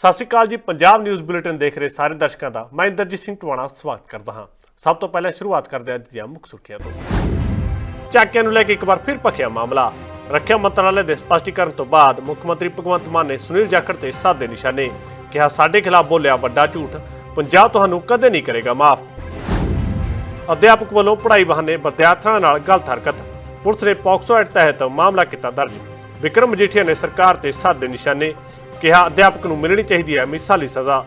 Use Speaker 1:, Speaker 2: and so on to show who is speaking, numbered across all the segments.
Speaker 1: ਸਤਿ ਸ਼੍ਰੀ ਅਕਾਲ ਜੀ, Punjab news bulletin ਦੇਖ ਰਹੇ ਸਾਰੇ ਦਰਸ਼ਕਾਂ ਦਾ। ਮੈਂ ਇੰਦਰਜੀਤ ਸਿੰਘ ਟਵਾਣਾ ਸਵਾਗਤ ਕਰਦਾ ਹਾਂ। ਸਭ ਤੋਂ ਪਹਿਲਾਂ ਸ਼ੁਰੂਆਤ ਕਰਦੇ ਹਾਂ ਅੱਜ ਦੀਆਂ ਮੁੱਖ ਸੁਰਖੀਆਂ ਤੋਂ। ਚਾਕਿਆਂ ਨੂੰ ਲੈ ਕੇ ਇੱਕ ਵਾਰ ਫਿਰ ਭਖਿਆ ਮਾਮਲਾ। ਰੱਖਿਆ ਮੰਤਰਾਲੇ ਦੇ ਸਪਸ਼ਟੀਕਰਨ ਤੋਂ ਬਾਅਦ ਮੁੱਖ ਮੰਤਰੀ ਭਗਵੰਤ ਮਾਨ ਨੇ ਸੁਨੀਲ ਜਾਖੜ ਤੇ ਸਾਦੇ ਨਿਸ਼ਾਨੇ। ਕਿਹਾ, ਸਾਡੇ ਖਿਲਾਫ ਬੋਲਿਆ ਵੱਡਾ ਝੂਠ। ਪੰਜਾਬ ਤੁਹਾਨੂੰ ਕਦੇ ਨਹੀਂ ਕਰੇਗਾ ਮਾਫ। ਅਧਿਆਪਕ ਵੱਲੋਂ ਪੜ੍ਹਾਈ ਬਹਾਨੇ ਵਿਦਿਆਰਥੀਆਂ ਨਾਲ ਗਲਤ ਹਰਕਤ। ਪੁਲਿਸ ਨੇ ਪੌਕਸੋ ਐਕਟ ਤਹਿਤ ਮਾਮਲਾ ਕੀਤਾ ਦਰਜ। ਵਿਕਰਮ ਮਜੀਠੀਆ ਨੇ ਸਰਕਾਰ ਤੇ ਸਾਦੇ ਨਿਸ਼ਾਨੇ। ਕਿਹਾ, ਅਧਿਆਪਕ ਨੂੰ ਮਿਲਣੀ ਚਾਹੀਦੀ ਹੈ, ਮਿਸਾਲੀ ਸਜ਼ਾ।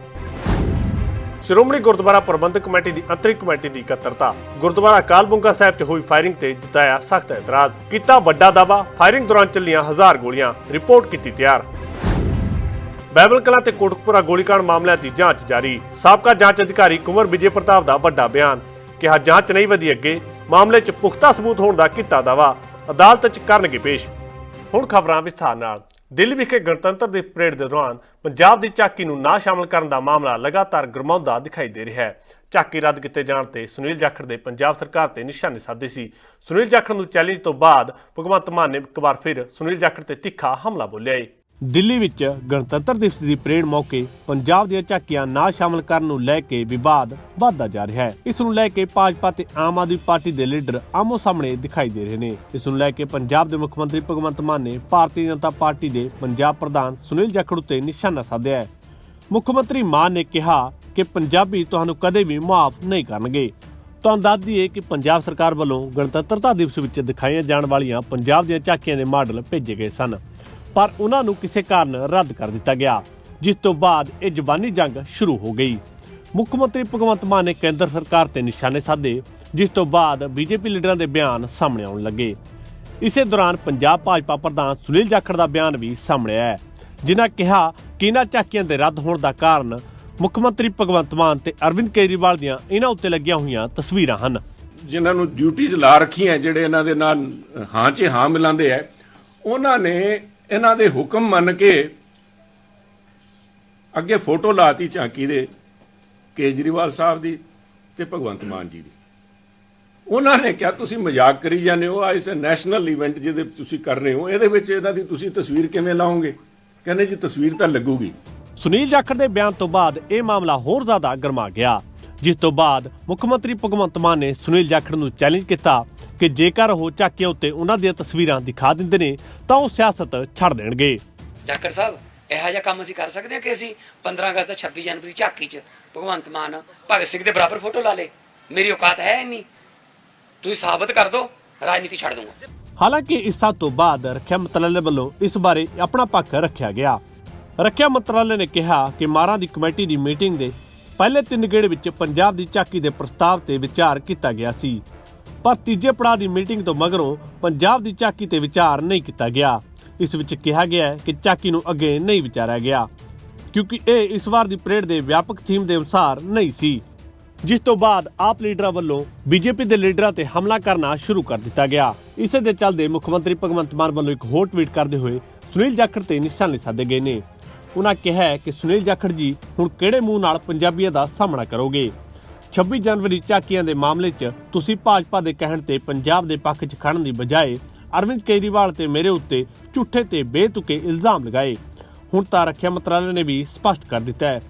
Speaker 1: ਸ਼੍ਰੋਮਣੀ ਗੁਰਦੁਆਰਾ ਪ੍ਰਬੰਧਕ ਕਮੇਟੀ ਦੀ ਅੰਤਰਿਮ ਕਮੇਟੀ ਦੀ ਇਕੱਤਰਤਾ। ਗੁਰਦੁਆਰਾ ਅਕਾਲ ਸਾਹਿਬ 'ਚ ਹੋਈ ਫਾਇਰਿੰਗ ਤੇ ਜਤਾਇਆ ਸਖਤ ਇਤਰਾਜ਼। ਕੀਤਾ ਵੱਡਾ ਦਾਵਾ ਫਾਇਰਿੰਗ ਦੌਰਾਨ ਚੱਲੀਆਂ ਹਜ਼ਾਰ ਗੋਲੀਆਂ। ਰਿਪੋਰਟ ਕੀਤੀ ਤਿਆਰ। ਬਾਈਬਲ ਕਲਾਂ ਤੇ ਕੋਟਕਪੁਰਾ ਗੋਲੀਕਾਂਡ ਮਾਮਲਿਆਂ ਦੀ ਜਾਂਚ ਜਾਰੀ। ਸਾਬਕਾ ਜਾਂਚ ਅਧਿਕਾਰੀ ਕੁੰਵਰ ਵਿਜੇ ਪ੍ਰਤਾਪ ਦਾ ਵੱਡਾ ਬਿਆਨ। ਕਿਹਾ, ਜਾਂਚ ਨਹੀਂ ਵਧੀ ਅੱਗੇ। ਮਾਮਲੇ 'ਚ ਪੁਖਤਾ ਸਬੂਤ ਹੋਣ ਦਾ ਕੀਤਾ ਦਾਵਾ ਅਦਾਲਤ 'ਚ ਕਰਨਗੇ ਪੇਸ਼। ਹੁਣ ਖਬਰਾਂ ਵਿਸਥਾਰ ਨਾਲ। ਦਿੱਲੀ ਵਿਖੇ ਗਣਤੰਤਰ ਦੇ ਪਰੇਡ ਦੇ ਦੌਰਾਨ ਪੰਜਾਬ ਦੀ ਝਾਕੀ ਨੂੰ ਨਾ ਸ਼ਾਮਲ ਕਰਨ ਦਾ ਮਾਮਲਾ ਲਗਾਤਾਰ ਗਰਮਾਉਂਦਾ ਦਿਖਾਈ ਦੇ ਰਿਹਾ ਹੈ। ਝਾਕੀ ਰੱਦ ਕੀਤੇ ਜਾਣ ਤੇ ਸੁਨੀਲ ਜਾਖੜ ਦੇ ਪੰਜਾਬ ਸਰਕਾਰ ਤੇ ਨਿਸ਼ਾਨੇ ਸਾਧੇ ਸੀ। ਸੁਨੀਲ ਜਾਖੜ ਨੂੰ ਚੈਲੰਜ ਤੋਂ ਬਾਅਦ ਭਗਵੰਤ ਮਾਨ ਨੇ ਇੱਕ ਵਾਰ ਫਿਰ ਸੁਨੀਲ ਜਾਖੜ ਤੇ ਤਿੱਖਾ ਹਮਲਾ ਬੋਲਿਆ ਏ। ਦਿੱਲੀ ਵਿੱਚ ਗਣਤੰਤਰ ਦਿਵਸ ਦੀ ਪਰੇਡ ਮੌਕੇ ਪੰਜਾਬ ਦੀਆਂ ਝਾਕੀਆਂ ਨਾ ਸ਼ਾਮਲ ਕਰਨ ਨੂੰ ਲੈ ਕੇ ਵਿਵਾਦ ਵਧਦਾ ਜਾ ਰਿਹਾ ਹੈ। ਇਸ ਨੂੰ ਲੈ ਕੇ ਭਾਜਪਾ ਤੇ ਆਮ ਆਦਮੀ ਪਾਰਟੀ ਦੇ ਲੀਡਰ ਆਮੋ ਸਾਹਮਣੇ ਦਿਖਾਈ ਦੇ ਰਹੇ ਨੇ। ਇਸ ਨੂੰ ਲੈ ਕੇ ਪੰਜਾਬ ਦੇ ਮੁੱਖ ਮੰਤਰੀ ਭਗਵੰਤ ਮਾਨ ਨੇ ਭਾਰਤੀ ਜਨਤਾ ਪਾਰਟੀ ਦੇ ਪੰਜਾਬ ਪ੍ਰਧਾਨ ਸੁਨੀਲ ਜਾਖੜ ਉੱਤੇ ਨਿਸ਼ਾਨਾ ਸਾਧਿਆ ਹੈ। ਮੁੱਖ ਮੰਤਰੀ ਮਾਨ ਨੇ ਕਿਹਾ ਕਿ ਪੰਜਾਬੀ ਤੁਹਾਨੂੰ ਕਦੇ ਵੀ ਮਾਫ ਨਹੀਂ ਕਰਨਗੇ। ਤੁਹਾਨੂੰ ਦੱਸ ਦਈਏ ਕਿ ਪੰਜਾਬ ਸਰਕਾਰ ਵੱਲੋਂ ਗਣਤੰਤਰਤਾ ਦਿਵਸ ਵਿੱਚ ਦਿਖਾਈਆਂ ਜਾਣ ਵਾਲੀਆਂ ਪੰਜਾਬ ਦੀਆਂ ਝਾਕੀਆਂ ਦੇ ਮਾਡਲ ਭੇਜੇ ਗਏ ਸਨ। ਪਰ ਉਹਨਾਂ ਨੂੰ ਕਿਸੇ ਕਾਰਨ ਰੱਦ ਕਰ ਦਿੱਤਾ ਗਿਆ, ਜਿਸ ਤੋਂ ਬਾਅਦ ਇਹ ਜ਼ਬਾਨੀ ਜੰਗ ਸ਼ੁਰੂ ਹੋ ਗਈ। ਮੁੱਖ ਮੰਤਰੀ ਭਗਵੰਤ ਮਾਨ ਨੇ ਕੇਂਦਰ ਸਰਕਾਰ ਤੇ ਨਿਸ਼ਾਨੇ ਸਾਧੇ, ਜਿਸ ਤੋਂ ਬਾਅਦ ਬੀਜੇਪੀ ਲੀਡਰਾਂ ਦੇ ਬਿਆਨ ਸਾਹਮਣੇ ਆਉਣ ਲੱਗੇ। ਇਸੇ ਦੌਰਾਨ ਪੰਜਾਬ ਭਾਜਪਾ ਪ੍ਰਧਾਨ ਸੁਨੀਲ ਜਾਖੜ ਦਾ ਬਿਆਨ ਵੀ ਸਾਹਮਣੇ ਆਇਆ, ਜਿਨ੍ਹਾਂ ਕਿਹਾ ਕਿ ਇਹਨਾਂ ਝਾਕੀਆਂ ਦੇ ਰੱਦ ਹੋਣ ਦਾ ਕਾਰਨ ਮੁੱਖ ਮੰਤਰੀ ਭਗਵੰਤ ਮਾਨ ਤੇ ਅਰਵਿੰਦ ਕੇਜਰੀਵਾਲ ਦੀਆਂ ਇਹਨਾਂ ਉੱਤੇ ਲੱਗੀਆਂ ਹੋਈਆਂ ਤਸਵੀਰਾਂ ਹਨ।
Speaker 2: ਜਿਨ੍ਹਾਂ ਨੂੰ ਡਿਊਟੀਆਂ ਲਾ ਰੱਖੀਆਂ, ਜਿਹੜੇ ਇਹਨਾਂ ਦੇ ਨਾਲ ਹਾਂ 'ਚ ਹਾਂ ਮਿਲਾਉਂਦੇ ਆ, ਉਹਨਾਂ ਨੇ ਇਹਨਾਂ ਦੇ ਹੁਕਮ ਮੰਨ ਕੇ ਅੱਗੇ ਫੋਟੋ ਲਾਤੀ ਝਾਂਕੀ ਦੇ ਕੇਜਰੀਵਾਲ ਸਾਹਿਬ ਦੀ ਤੇ ਭਗਵੰਤ ਮਾਨ ਜੀ ਦੀ। ਉਹਨਾਂ ਨੇ ਕਿਹਾ, ਤੁਸੀਂ ਮਜ਼ਾਕ ਕਰੀ ਜਾਂਦੇ ਹੋ। ਆ ਇਸ ਨੈਸ਼ਨਲ ਇਵੈਂਟ ਜਿਹਦੇ ਤੁਸੀਂ ਕਰ ਰਹੇ ਹੋ, ਇਹਦੇ ਵਿੱਚ ਇਹਨਾਂ ਦੀ ਤੁਸੀਂ ਤਸਵੀਰ ਕਿਵੇਂ ਲਾਓਗੇ? ਕਹਿੰਦੇ, ਜੀ, ਤਸਵੀਰ ਤਾਂ ਲੱਗੂਗੀ।
Speaker 1: ਸੁਨੀਲ ਜਾਖੜ ਦੇ ਬਿਆਨ ਤੋਂ ਬਾਅਦ ਇਹ ਮਾਮਲਾ ਹੋਰ ਜ਼ਿਆਦਾ ਗਰਮਾ ਗਿਆ। ਜਿਸ ਤੋਂ ਬਾਅਦ ਮੁੱਖ ਮੰਤਰੀ ਭਗਵੰਤ ਮਾਨ ਨੇ ਸੁਨੀਲ ਜਾਖੜ ਨੂੰ ਚੈਲੰਜ ਕੀਤਾ ਕਿ ਜੇਕਰ ਉਹ ਝਾਕੀਆਂ ਉੱਤੇ ਉਹਨਾਂ ਦੀਆਂ ਤਸਵੀਰਾਂ ਦਿਖਾ ਦਿੰਦੇ ਨੇ ਤਾਂ ਉਹ ਸਿਆਸਤ ਛੱਡ ਦੇਣਗੇ।
Speaker 3: ਜਾਖੜ ਸਾਹਿਬ ਇਹੋ ਜਿਹਾ ਕੰਮ ਅਸੀਂ ਕਰ ਸਕਦੇ ਹਾਂ ਕਿ ਅਸੀਂ 15 ਅਗਸਤ ਤੇ 26 ਜਨਵਰੀ ਝਾਕੀ 'ਚ ਭਗਵੰਤ ਮਾਨ ਭਗਤ ਸਿੰਘ ਦੇ ਬਰਾਬਰ ਫੋਟੋ ਲਾ ਲੇ ਮੇਰੀ ਔਕਾਤ ਹੈ ਇੰਨੀ। ਤੁਸੀਂ ਸਾਬਤ ਕਰ ਦਿਓ ਰਾਜਨੀਤੀ ਛੱਡ ਦੂੰਗਾ
Speaker 1: ਹਾਲਾਂਕਿ ਇਸ ਸਭ ਤੋਂ ਬਾਅਦ ਰੱਖਿਆ ਮੰਤਰਾਲੇ ਵੱਲੋਂ ਇਸ ਬਾਰੇ ਆਪਣਾ ਪੱਖ ਰੱਖਿਆ ਗਿਆ। ਰੱਖਿਆ ਮੰਤਰਾਲੇ ਨੇ ਕਿਹਾ ਕਿ ਮਾਰਾਂ ਦੀ ਕਮੇਟੀ ਦੀ ਮੀਟਿੰਗ ਦੇ ਪਹਿਲੇ ਤਿੰਨ ਗੇੜ ਵਿੱਚ ਪੰਜਾਬ ਦੀ ਝਾਕੀ ਦੇ ਪ੍ਰਸਤਾਵ ਤੇ ਵਿਚਾਰ ਕੀਤਾ ਗਿਆ ਸੀ। ਪਰ ਤੀਜੇ ਪੜਾਅ ਦੀ ਮੀਟਿੰਗ ਤੋਂ ਮਗਰੋਂ ਪੰਜਾਬ ਦੀ ਝਾਕੀ ਤੇ ਵਿਚਾਰ ਨਹੀਂ ਕੀਤਾ ਗਿਆ। ਇਸ ਵਿੱਚ ਕਿਹਾ ਗਿਆ ਹੈ ਕਿ ਝਾਕੀ ਨੂੰ ਅੱਗੇ ਨਹੀਂ ਵਿਚਾਰਿਆ ਗਿਆ, ਕਿਉਂਕਿ ਇਹ ਇਸ ਵਾਰ ਦੀ ਪਰੇਡ ਦੇ ਵਿਆਪਕ ਥੀਮ ਦੇ ਅਨੁਸਾਰ ਨਹੀਂ ਸੀ। ਜਿਸ ਤੋਂ ਬਾਅਦ ਆਪ ਲੀਡਰਾਂ ਵੱਲੋਂ ਬੀਜੇਪੀ ਦੇ ਲੀਡਰਾਂ ਤੇ ਹਮਲਾ ਕਰਨਾ ਸ਼ੁਰੂ ਕਰ ਦਿੱਤਾ ਗਿਆ। ਇਸੇ ਦੇ ਚੱਲਦੇ ਮੁੱਖ ਮੰਤਰੀ ਭਗਵੰਤ ਮਾਨ ਵੱਲੋਂ ਇੱਕ ਹੋਰ ਟਵੀਟ ਕਰਦੇ ਹੋਏ ਸੁਨੀਲ ਜਾਖੜ ਤੇ ਨਿਸ਼ਾਨੇ ਸਾਧੇ ਗਏ ਨੇ। ਉਹਨਾਂ ਕਿਹਾ ਕਿ ਸੁਨੀਲ ਜਾਖੜ ਜੀ ਹੁਣ ਕਿਹੜੇ ਮੂੰਹ ਨਾਲ ਪੰਜਾਬੀਆਂ ਦਾ ਸਾਹਮਣਾ ਕਰੋਗੇ? 26 ਜਨਵਰੀ ਝਾਕੀਆਂ ਦੇ ਮਾਮਲੇ 'ਚ ਤੁਸੀਂ ਭਾਜਪਾ ਦੇ ਕਹਿਣ ਤੇ ਪੰਜਾਬ ਦੇ ਪੱਖ 'ਚ ਖੜਨ ਦੀ ਬਜਾਏ ਅਰਵਿੰਦ ਕੇਜਰੀਵਾਲ ਤੇ ਮੇਰੇ ਉੱਤੇ ਝੂਠੇ ਤੇ ਬੇਤੁਕੇ ਇਲਜ਼ਾਮ ਲਗਾਏ। ਹੁਣ ਤਾਂ ਰੱਖਿਆ ਮੰਤਰਾਲੇ ਨੇ ਵੀ ਸਪਸ਼ਟ ਕਰ ਦਿੱਤਾ ਹੈ।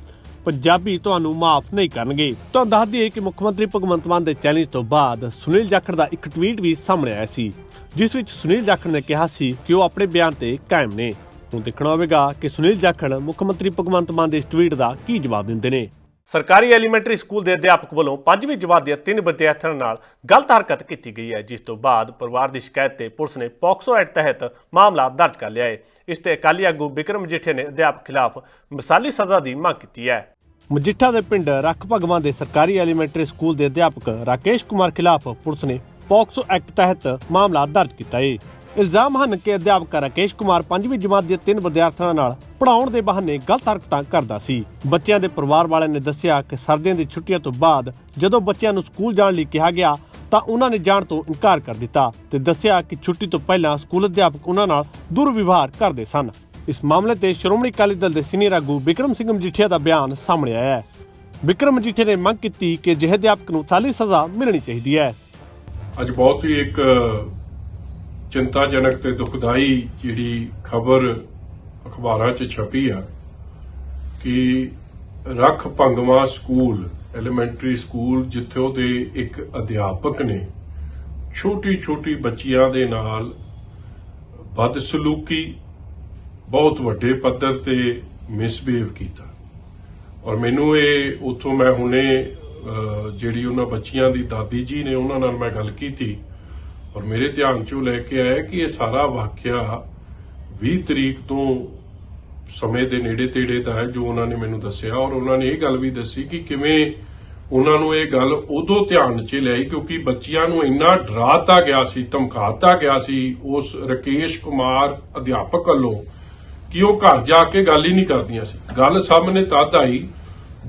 Speaker 1: ਪੰਜਾਬੀ ਤੁਹਾਨੂੰ ਮਾਫ ਨਹੀਂ ਕਰਨਗੇ। ਤੁਹਾਨੂੰ ਦੱਸ ਦਈਏ ਕਿ ਮੁੱਖ ਮੰਤਰੀ ਭਗਵੰਤ ਮਾਨ ਦੇ ਚੈਲੰਜ ਤੋਂ ਬਾਅਦ ਸੁਨੀਲ ਜਾਖੜ ਦਾ ਇੱਕ ਟਵੀਟ ਵੀ ਸਾਹਮਣੇ ਆਇਆ ਸੀ, ਜਿਸ ਵਿੱਚ ਸੁਨੀਲ ਜਾਖੜ ਨੇ ਕਿਹਾ ਸੀ ਕਿ ਉਹ ਆਪਣੇ ਬਿਆਨ ਤੇ ਕਾਇਮ ਨੇ। ਹੁਣ ਦੇਖਣਾ ਹੋਵੇਗਾ ਕਿ ਸੁਨੀਲ ਜਾਖੜ ਮੁੱਖ ਮੰਤਰੀ ਭਗਵੰਤ ਮਾਨ ਦੇ ਇਸ ਟਵੀਟ ਦਾ ਕੀ ਜਵਾਬ ਦਿੰਦੇ ਨੇ। ਸਰਕਾਰੀ ਐਲੀਮੈਂਟਰੀ ਸਕੂਲ ਦੇ ਅਧਿਆਪਕ ਵੱਲੋਂ ਪੰਜਵੀਂ ਜਮਾਤ ਦੀਆਂ ਤਿੰਨ ਵਿਦਿਆਰਥੀਆਂ ਨਾਲ ਗਲਤ ਹਰਕਤ ਕੀਤੀ ਗਈ ਹੈ ਜਿਸ ਤੋਂ ਬਾਅਦ ਪਰਿਵਾਰ ਦੀ ਸ਼ਿਕਾਇਤ ਤੇ ਪੁਲਿਸ ਨੇ ਪੌਕਸੋ ਐਕਟ ਤਹਿਤ ਮਾਮਲਾ ਦਰਜ ਕਰ ਲਿਆ ਹੈ। ਇਸ ਤੇ ਅਕਾਲੀ ਆਗੂ ਬਿਕਰਮ ਜੇਠੇ ਨੇ ਅਧਿਆਪਕ ਖਿਲਾਫ ਮਿਸਾਲੀ ਸਜ਼ਾ ਦੀ ਮੰਗ ਕੀਤੀ ਹੈ। ਮਜੀਠਾ ਦੇ ਪਿੰਡ ਰੱਖ ਭਗਵਾਨ ਦੇ ਸਰਕਾਰੀ ਐਲੀਮੈਂਟਰੀ ਸਕੂਲ ਦੇ ਅਧਿਆਪਕ ਰਾਕੇਸ਼ ਕੁਮਾਰ ਖਿਲਾਫ ਪੁਲਿਸ ਨੇ ਪੌਕਸੋ ਐਕਟ ਤਹਿਤ ਮਾਮਲਾ ਦਰਜ ਕੀਤਾ ਹੈ ਇਲਜ਼ਾਮ ਹਨ ਕਿ ਅਧਿਆਪਕ ਰਾਕੇਸ਼ ਕੁਮਾਰ ਪੰਜਵੀਂ ਜਮਾਤ ਦੇ ਤਿੰਨ ਵਿਦਿਆਰਥੀਆਂ ਨਾਲ ਪੜਾਉਣ ਦੇ ਬਹਾਨੇ ਗਲਤ ਹਰਕਤਾਂ ਕਰਦਾ ਸੀ। ਬੱਚਿਆਂ ਦੇ ਪਰਿਵਾਰ ਵਾਲਿਆਂ ਨੇ ਦੱਸਿਆ ਕਿ ਸਰਦੀਆਂ ਦੀ ਛੁੱਟੀਆਂ ਤੋਂ ਬਾਅਦ ਜਦੋਂ ਬੱਚਿਆਂ ਨੂੰ ਸਕੂਲ ਜਾਣ ਲਈ ਕਿਹਾ ਗਿਆ ਤਾਂ ਉਹਨਾਂ ਨੇ ਜਾਣ ਤੋਂ ਇਨਕਾਰ ਕਰ ਦਿੱਤਾ ਤੇ ਦੱਸਿਆ ਕਿ ਛੁੱਟੀ ਤੋਂ ਪਹਿਲਾਂ ਸਕੂਲ ਅਧਿਆਪਕ ਉਹਨਾਂ ਨਾਲ ਦੁਰਵਿਵਹਾਰ ਕਰਦੇ ਸਨ। ਇਸ ਮਾਮਲੇ ਤੇ ਸ਼੍ਰੋਮਣੀ ਅਕਾਲੀ ਦਲ ਦੇ ਸੀਨੀਅਰ ਆਗੂ ਵਿਕਰਮ ਸਿੰਘ ਮਜੀਠੀਆ ਦਾ ਬਿਆਨ ਸਾਹਮਣੇ ਆਇਆ ਹੈ। ਵਿਕਰਮ ਮਜੀਠੀਆ ਨੇ ਮੰਗ ਕੀਤੀ ਕਿ ਅਜਿਹੇ ਅਧਿਆਪਕ ਨੂੰ ਸਾਲੀ ਸਜ਼ਾ ਮਿਲਣੀ ਚਾਹੀਦੀ ਹੈ।
Speaker 4: ਅੱਜ ਬਹੁਤ ਹੀ ਇੱਕ ਚਿੰਤਾਜਨਕ ਤੇ ਦੁਖਦਾਈ ਜਿਹੜੀ ਖਬਰ ਅਖਬਾਰਾਂ 'ਚ ਛਪੀ ਆ ਕਿ ਰੱਖ ਭੰਗਵਾ ਸਕੂਲ ਐਲੀਮੈਂਟਰੀ ਸਕੂਲ, ਜਿੱਥੇ ਉਹਦੇ ਇੱਕ ਅਧਿਆਪਕ ਨੇ ਛੋਟੀ ਛੋਟੀ ਬੱਚੀਆਂ ਦੇ ਨਾਲ ਬਦਸਲੂਕੀ, ਬਹੁਤ ਵੱਡੇ ਪੱਧਰ ਤੇ ਮਿਸਬੀਹੇਵ ਕੀਤਾ। ਔਰ ਮੈਨੂੰ ਇਹ ਉਥੋਂ ਮੈਂ ਹੁਣੇ ਜਿਹੜੀ ਉਹਨਾਂ ਬੱਚੀਆਂ ਦੀ ਦਾਦੀ ਜੀ ਨੇ ਉਹਨਾਂ ਨਾਲ ਮੈਂ ਗੱਲ ਕੀਤੀ ਔਰ ਮੇਰੇ ਧਿਆਨ ਚੋਂ ਲੈ ਕੇ ਆਇਆ ਕਿ ਇਹ ਸਾਰਾ ਵਾਕਿਆ 20 ਤਰੀਕ ਤੋਂ ਸਮੇਂ ਦੇ ਨੇੜੇ ਤੇੜੇ ਦਾ ਹੈ ਜੋ ਉਹਨਾਂ ਨੇ ਮੈਨੂੰ ਦੱਸਿਆ। ਔਰ ਉਹਨਾਂ ਨੇ ਇਹ ਗੱਲ ਵੀ ਦੱਸੀ ਕਿ ਕਿਵੇਂ ਉਹਨਾਂ ਨੂੰ ਇਹ ਗੱਲ ਉਦੋਂ ਧਿਆਨ 'ਚ ਲਿਆਈ ਕਿਉਂਕਿ ਬੱਚਿਆਂ ਨੂੰ ਇੰਨਾ ਡਰਾਤਾ ਗਿਆ ਸੀ, ਧਮਕਾਤਾ ਗਿਆ ਸੀ ਉਸ ਰਕੇਸ਼ ਕੁਮਾਰ ਅਧਿਆਪਕ ਵੱਲੋਂ ਕਿ ਉਹ ਘਰ ਜਾ ਕੇ ਗੱਲ ਹੀ ਨਹੀਂ ਕਰਦੀਆਂ ਸੀ। ਗੱਲ ਸਾਹਮਣੇ ਤਦ ਆਈ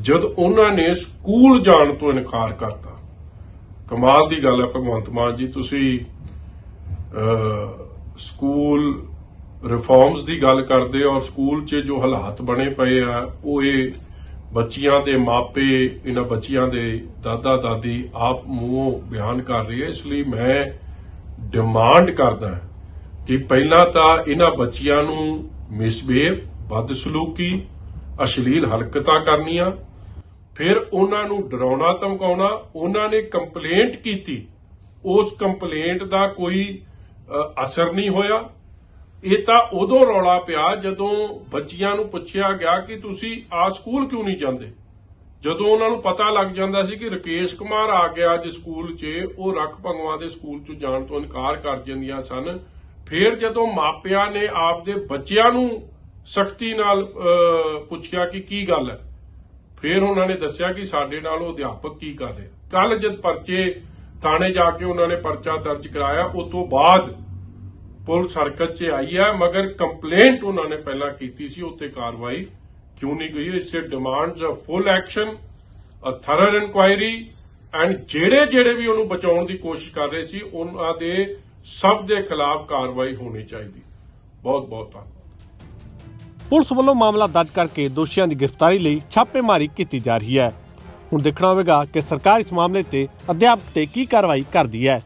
Speaker 4: ਜਦ ਉਹਨਾਂ ਨੇ ਸਕੂਲ ਜਾਣ ਤੋਂ ਇਨਕਾਰ ਕਰਤਾ। ਕਮਾਲ ਦੀ ਗੱਲ ਹੈ ਭਗਵੰਤ ਮਾਨ ਜੀ, ਤੁਸੀਂ ਸਕੂਲ ਰਿਫਾਰਮਸ ਦੀ ਗੱਲ ਕਰਦੇ ਔਰ ਸਕੂਲ 'ਚ ਜੋ ਹਾਲਾਤ ਬਣੇ ਪਏ ਆ, ਉਹ ਇਹ ਬੱਚੀਆਂ ਦੇ ਮਾਪੇ, ਇਹਨਾਂ ਬੱਚੀਆਂ ਦੇ ਦਾਦਾ ਦਾਦੀ ਆਪ ਮੂੰਹੋਂ ਬਿਆਨ ਕਰ ਰਹੀ ਹੈ, ਇਸ ਲਈ ਮੈਂ ਡਿਮਾਂਡ ਕਰਦਾ ਕਿ ਪਹਿਲਾਂ ਤਾਂ ਇਹਨਾਂ ਬੱਚੀਆਂ ਨੂੰ ਮਿਸਬੀਹੇਵ ਬਦਸਲੂਕੀ, ਅਸ਼ਲੀਲ ਹਰਕਤਾਂ ਕਰਨੀਆਂ ਫਿਰ ਉਹਨਾਂ ਨੂੰ ਡਰਾਉਣਾ, ਧਮਕਾਉਣਾ, ਉਹਨਾਂ ਨੇ ਕੰਪਲੇਂਟ ਕੀਤੀ। ਉਸ ਕੰਪਲੇਂਟ ਦਾ ਕੋਈ ਅਸਰ ਨਹੀਂ ਹੋਇਆ। ਇਹ ਤਾਂ ਉਦੋਂ ਰੌਲਾ ਪਿਆ ਜਦੋਂ ਬੱਚਿਆਂ ਨੂੰ ਪੁੱਛਿਆ ਗਿਆ ਕਿ ਤੁਸੀਂ ਆ ਸਕੂਲ ਕਿਉਂ ਨਹੀਂ ਜਾਂਦੇ? ਜਦੋਂ ਉਹਨਾਂ ਨੂੰ ਪਤਾ ਲੱਗ ਜਾਂਦਾ ਸੀ ਕਿ ਰਕੇਸ਼ ਕੁਮਾਰ ਆ ਗਿਆ ਅੱਜ ਸਕੂਲ 'ਚ, ਉਹ ਰੱਖ ਭੰਗਵਾ ਦੇ ਸਕੂਲ 'ਚ ਜਾਣ ਤੋਂ ਇਨਕਾਰ ਕਰ ਜਾਂਦੀਆਂ ਸਨ। ਫਿਰ ਜਦੋਂ ਮਾਪਿਆਂ ਨੇ ਆਪਦੇ ਬੱਚਿਆਂ ਨੂੰ ਸਖਤੀ ਨਾਲ ਪੁੱਛਿਆ ਕਿ ਕੀ ਗੱਲ ਹੈ ਫਿਰ ਉਹਨਾਂ ਨੇ ਦੱਸਿਆ ਕਿ ਸਾਡੇ ਨਾਲ ਉਹ ਅਧਿਆਪਕ ਕੀ ਕਰ ਰਿਹਾ। ਕੱਲ ਜਦ ਪਰਚੇ, ਥਾਣੇ ਜਾ ਕੇ ਉਹਨਾਂ ਨੇ ਪਰਚਾ ਦਰਜ ਕਰਾਇਆ, ਉਸ ਤੋਂ ਬਾਅਦ ਪੁਲਿਸ ਹਰਕਤ 'ਚ ਆਈ ਹੈ, ਮਗਰ ਕੰਪਲੇਂਟ ਉਹਨਾਂ ਨੇ ਪਹਿਲਾਂ ਕੀਤੀ ਸੀ, ਉੱਤੇ ਕਾਰਵਾਈ ਕਿਉਂ ਨਹੀਂ ਗਈ ਇਸੇ demands uh full action uh thorough inquiry and ਜਿਹੜੇ ਜਿਹੜੇ ਵੀ ਉਹਨੂੰ ਬਚਾਉਣ ਦੀ ਕੋਸ਼ਿਸ਼ ਕਰ ਰਹੇ ਸੀ, ਉਹਨਾਂ ਦੇ ਸਭ ਦੇ ਖਿਲਾਫ ਕਾਰਵਾਈ ਹੋਣੀ ਚਾਹੀਦੀ। ਬਹੁਤ ਬਹੁਤ ਧੰਨਵਾਦ।
Speaker 1: ਪੁਲਿਸ ਵੱਲੋਂ ਮਾਮਲਾ ਦਰਜ ਕਰਕੇ ਦੋਸ਼ੀਆਂ ਦੀ ਗ੍ਰਿਫਤਾਰੀ ਲਈ ਛਾਪੇਮਾਰੀ ਕੀਤੀ ਜਾ ਰਹੀ ਹੈ। ਹੁਣ ਦੇਖਣਾ ਹੋਵੇਗਾ ਕਿ ਸਰਕਾਰ ਇਸ ਮਾਮਲੇ ਤੇ ਅਧਿਆਪਕ ਤੇ ਕੀ ਕਾਰਵਾਈ ਕਰਦੀ ਹੈ।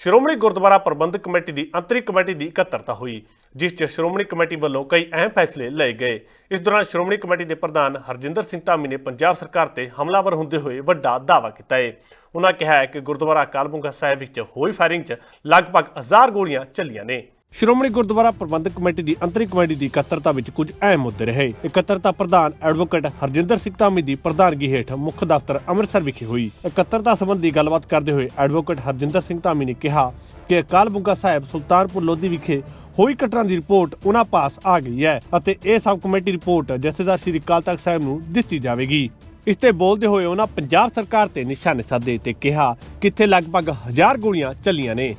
Speaker 1: ਸ਼੍ਰੋਮਣੀ ਗੁਰਦੁਆਰਾ ਪ੍ਰਬੰਧਕ ਕਮੇਟੀ ਦੀ ਅੰਤਰੀ ਕਮੇਟੀ ਦੀ ਇਕੱਤਰਤਾ ਹੋਈ, ਜਿਸ 'ਚ ਸ਼੍ਰੋਮਣੀ ਕਮੇਟੀ ਵੱਲੋਂ ਕਈ ਅਹਿਮ ਫੈਸਲੇ ਲਏ ਗਏ। ਇਸ ਦੌਰਾਨ ਸ਼੍ਰੋਮਣੀ ਕਮੇਟੀ ਦੇ ਪ੍ਰਧਾਨ ਹਰਜਿੰਦਰ ਸਿੰਘ ਧਾਮੀ ਨੇ ਪੰਜਾਬ ਸਰਕਾਰ ਤੇ ਹਮਲਾਵਰ ਹੁੰਦੇ ਹੋਏ ਵੱਡਾ ਦਾਅਵਾ ਕੀਤਾ ਹੈ ਉਹਨਾਂ ਕਿਹਾ ਹੈ ਕਿ ਗੁਰਦੁਆਰਾ ਕਾਲਬੁੰਗਾ ਸਾਹਿਬ ਵਿੱਚ ਹੋਈ ਫਾਇਰਿੰਗ 'ਚ ਲਗਭਗ 1000 ਗੋਲੀਆਂ ਚੱਲੀਆਂ ਨੇ। ਸ਼੍ਰੋਮਣੀ ਗੁਰਦੁਆਰਾ ਪ੍ਰਬੰਧਕ ਕਮੇਟੀ ਦੀ ਅੰਤਰਿਕ ਕਮੇਟੀ ਦੀ ਇਕੱਤਰਤਾ ਵਿੱਚ ਕੁਝ ਅਹਿਮ ਮੁੱਦੇ ਰਹੇ। ਇਕੱਤਰਤਾ ਪ੍ਰਧਾਨ ਐਡਵੋਕੇਟ ਹਰਜਿੰਦਰ ਸਿੰਘ ਧਾਮੀ ਦੀ ਪ੍ਰਧਾਨਗੀ ਹੇਠ ਮੁੱਖ ਦਫ਼ਤਰ ਅੰਮ੍ਰਿਤਸਰ ਵਿਖੇ ਹੋਈ। ਇਕੱਤਰਤਾ ਸੰਬੰਧੀ ਗੱਲਬਾਤ ਕਰਦੇ ਹੋਏ ਐਡਵੋਕੇਟ ਹਰਜਿੰਦਰ ਸਿੰਘ ਧਾਮੀ ਨੇ ਕਿਹਾ ਕਿ ਅਕਾਲ ਬੁੰਗਾ ਸਾਹਿਬ ਸੁਲਤਾਨਪੁਰ ਲੋਧੀ ਵਿਖੇ ਹੋਈ ਘਟਨਾ ਦੀ ਰਿਪੋਰਟ ਉਹਨਾਂ ਪਾਸ ਆ ਗਈ ਹੈ ਅਤੇ ਇਹ ਸਬ ਕਮੇਟੀ ਰਿਪੋਰਟ ਜਥੇਦਾਰ ਸ੍ਰੀ ਅਕਾਲ ਤਖਤ ਸਾਹਿਬ ਨੂੰ ਦਿੱਤੀ ਜਾਵੇਗੀ। ਇਸ ਤੇ ਬੋਲਦੇ ਹੋਏ ਉਹਨਾਂ ਪੰਜਾਬ ਸਰਕਾਰ ਤੇ ਨਿਸ਼ਾਨੇ ਸਾਧੇ ਤੇ ਕਿਹਾ ਕਿ ਇੱਥੇ ਲਗਭਗ 1000 ਗੋਲੀਆਂ ਚੱਲੀਆਂ ਨੇ।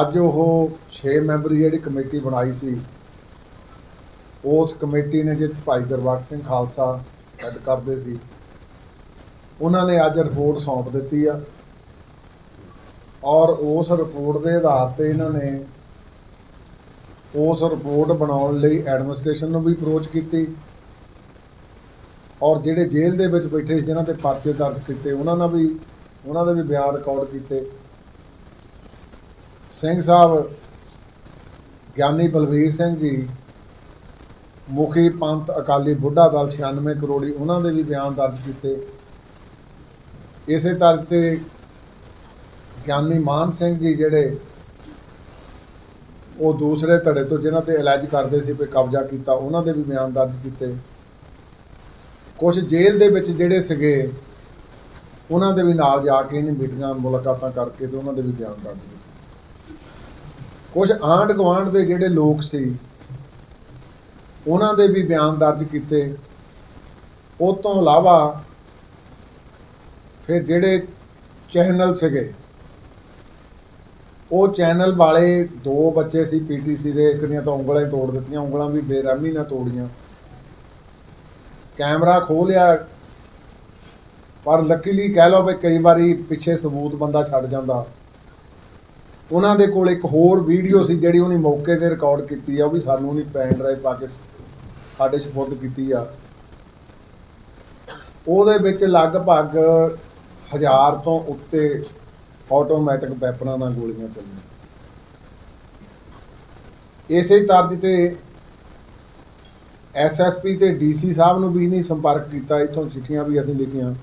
Speaker 5: ਅੱਜ ਉਹ 6 ਮੈਂਬਰੀ ਜਿਹੜੀ ਕਮੇਟੀ ਬਣਾਈ ਸੀ, ਉਸ ਕਮੇਟੀ ਨੇ ਜਿੱਥੇ ਭਾਈ ਗੁਰਬਖਸ਼ ਸਿੰਘ ਖਾਲਸਾ ਹੈਡ ਕਰਦੇ ਸੀ। ਉਹਨਾਂ ਨੇ ਅੱਜ ਰਿਪੋਰਟ ਸੌਂਪ ਦਿੱਤੀ ਆ। ਔਰ ਉਸ ਰਿਪੋਰਟ ਦੇ ਆਧਾਰ ਤੇ ਇਹਨਾਂ ਨੇ ਉਸ ਰਿਪੋਰਟ ਬਣਾਉਣ ਲਈ ਐਡਮਿਨਿਸਟ੍ਰੇਸ਼ਨ ਨੂੰ ਵੀ ਅਪਰੋਚ ਕੀਤੀ। ਔਰ ਜਿਹੜੇ ਜੇਲ੍ਹ ਦੇ ਵਿੱਚ ਬੈਠੇ ਸੀ, ਜਿਨ੍ਹਾਂ ਤੇ ਪਰਚੇ ਦਰਜ ਕੀਤੇ, ਉਹਨਾਂ ਨਾਲ ਵੀ, ਉਹਨਾਂ ਦੇ ਵੀ ਬਿਆਨ ਰਿਕਾਰਡ ਕੀਤੇ। ਸਿੰਘ ਸਾਹਿਬ, ਗਿਆਨੀ ਬਲਵੀਰ ਸਿੰਘ ਜੀ, ਮੁਖੀ ਪੰਥ ਅਕਾਲੀ ਬੁੱਢਾ ਦਲ 96 ਕਰੋੜੀ, ਉਹਨਾਂ ਦੇ ਵੀ ਬਿਆਨ ਦਰਜ ਕੀਤੇ। ਇਸੇ ਤਰ੍ਹਾਂ ਤੇ ਗਿਆਨੀ ਮਾਨ ਸਿੰਘ ਜੀ ਜਿਹੜੇ, ਉਹ ਦੂਸਰੇ ਧੜੇ ਤੋਂ ਜਿਨ੍ਹਾਂ ਤੇ ਇਲਾਜ ਕਰਦੇ ਸੀ ਵੀ ਕਬਜ਼ਾ ਕੀਤਾ, ਉਹਨਾਂ ਦੇ ਵੀ ਬਿਆਨ ਦਰਜ ਕੀਤੇ। ਕੁਝ ਜੇਲ੍ਹ ਦੇ ਵਿੱਚ ਜਿਹੜੇ ਸੀਗੇ, ਉਹਨਾਂ ਦੇ ਵੀ ਨਾਲ ਜਾ ਕੇ ਇਹਨੇ ਮੀਟਿੰਗਾਂ, ਮੁਲਾਕਾਤਾਂ ਕਰਕੇ ਤੇ ਉਹਨਾਂ ਦੇ ਵੀ ਬਿਆਨ ਦਰਜ ਕੀਤੇ। ਕੁਝ ਆਂਢ ਗੁਆਂਢ ਦੇ ਜਿਹੜੇ ਲੋਕ ਸੀ, ਉਹਨਾਂ ਦੇ ਵੀ ਬਿਆਨ ਦਰਜ ਕੀਤੇ। ਉਹ ਤੋਂ ਇਲਾਵਾ ਫਿਰ ਜਿਹੜੇ ਚੈਨਲ ਸੀਗੇ, ਉਹ ਚੈਨਲ ਵਾਲੇ ਦੋ ਬੱਚੇ ਸੀ ਪੀਟੀਸੀ ਦੇ, ਇੱਕ ਦੀਆਂ ਤਾਂ ਉਂਗਲਾਂ ਹੀ ਤੋੜ ਦਿੱਤੀਆਂ, ਉਂਗਲਾਂ ਵੀ ਬੇਰਹਿਮੀ ਨਾਲ ਤੋੜੀਆਂ। ਕੈਮਰਾ ਖੋਹ ਲਿਆ, ਪਰ ਲੱਕੀਲੀ ਕਹਿ ਲਓ ਵੀ ਕਈ ਵਾਰੀ ਪਿੱਛੇ ਸਬੂਤ ਬੰਦਾ ਛੱਡ ਜਾਂਦਾ। ਉਹਨਾਂ ਦੇ ਕੋਲ ਇੱਕ ਹੋਰ ਵੀਡੀਓ ਸੀ ਜਿਹੜੀ ਉਹਨੇ ਮੌਕੇ ਤੇ ਰਿਕਾਰਡ ਕੀਤੀ ਆ, ਉਹ ਵੀ ਸਾਨੂੰ ਨਹੀਂ ਪੈਨ ਡਰਾਈਵ ਪਾ ਕੇ ਸਾਡੇ ਸਪੁਰਦ ਕੀਤੀ ਆ। ਉਹਦੇ ਵਿੱਚ ਲਗਭਗ ਹਜ਼ਾਰ ਤੋਂ ਉੱਤੇ ਆਟੋਮੈਟਿਕ ਵੈਪਨਾਂ ਨਾਲ ਗੋਲੀਆਂ ਚੱਲੀਆਂ। ਇਸੇ ਤਰ੍ਹਾਂ ਤੇ ਐਸਐਸਪੀ ਤੇ ਡੀਸੀ ਸਾਹਿਬ ਨੂੰ ਵੀ ਨਹੀਂ ਸੰਪਰਕ ਕੀਤਾ, ਇੱਥੋਂ ਚਿੱਠੀਆਂ ਵੀ ਅਸੀਂ ਲਿਖੀਆਂ।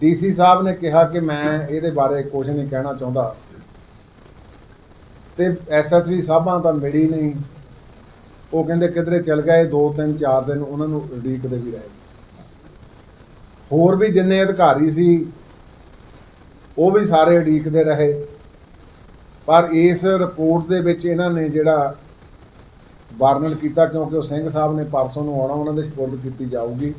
Speaker 5: ਡੀਸੀ ਸਾਹਿਬ ਨੇ ਕਿਹਾ ਕਿ ਮੈਂ ਇਹਦੇ ਬਾਰੇ ਕੁਝ ਨਹੀਂ ਕਹਿਣਾ ਚਾਹੁੰਦਾ। ਤੇ ਐਸਐਸਪੀ ਸਾਹਿਬਾਂ ਤਾਂ ਮਿਲੀ ਨਹੀਂ। ਉਹ ਕਹਿੰਦੇ ਕਿਧਰੇ ਚਲ ਗਏ 2 3 4 ਦਿਨ ਉਹਨਾਂ ਨੂੰ ਉਡੀਕਦੇ ਵੀ ਰਹੇ। ਹੋਰ ਵੀ ਜਿੰਨੇ ਅਧਿਕਾਰੀ ਸੀ, ਉਹ ਵੀ ਸਾਰੇ ਉਡੀਕਦੇ ਰਹੇ। ਪਰ ਇਸ ਰਿਪੋਰਟ ਦੇ ਵਿੱਚ ਇਹਨਾਂ ਨੇ ਜਿਹੜਾ ਵਰਣਨ ਕੀਤਾ, ਕਿਉਂਕਿ ਉਹ ਸਿੰਘ ਸਾਹਿਬ ਨੇ ਪਰਸੋਂ ਨੂੰ ਆਉਣਾ, ਉਹਨਾਂ ਦੇ ਸਪੁਰਦ ਕੀਤੀ ਜਾਊਗੀ।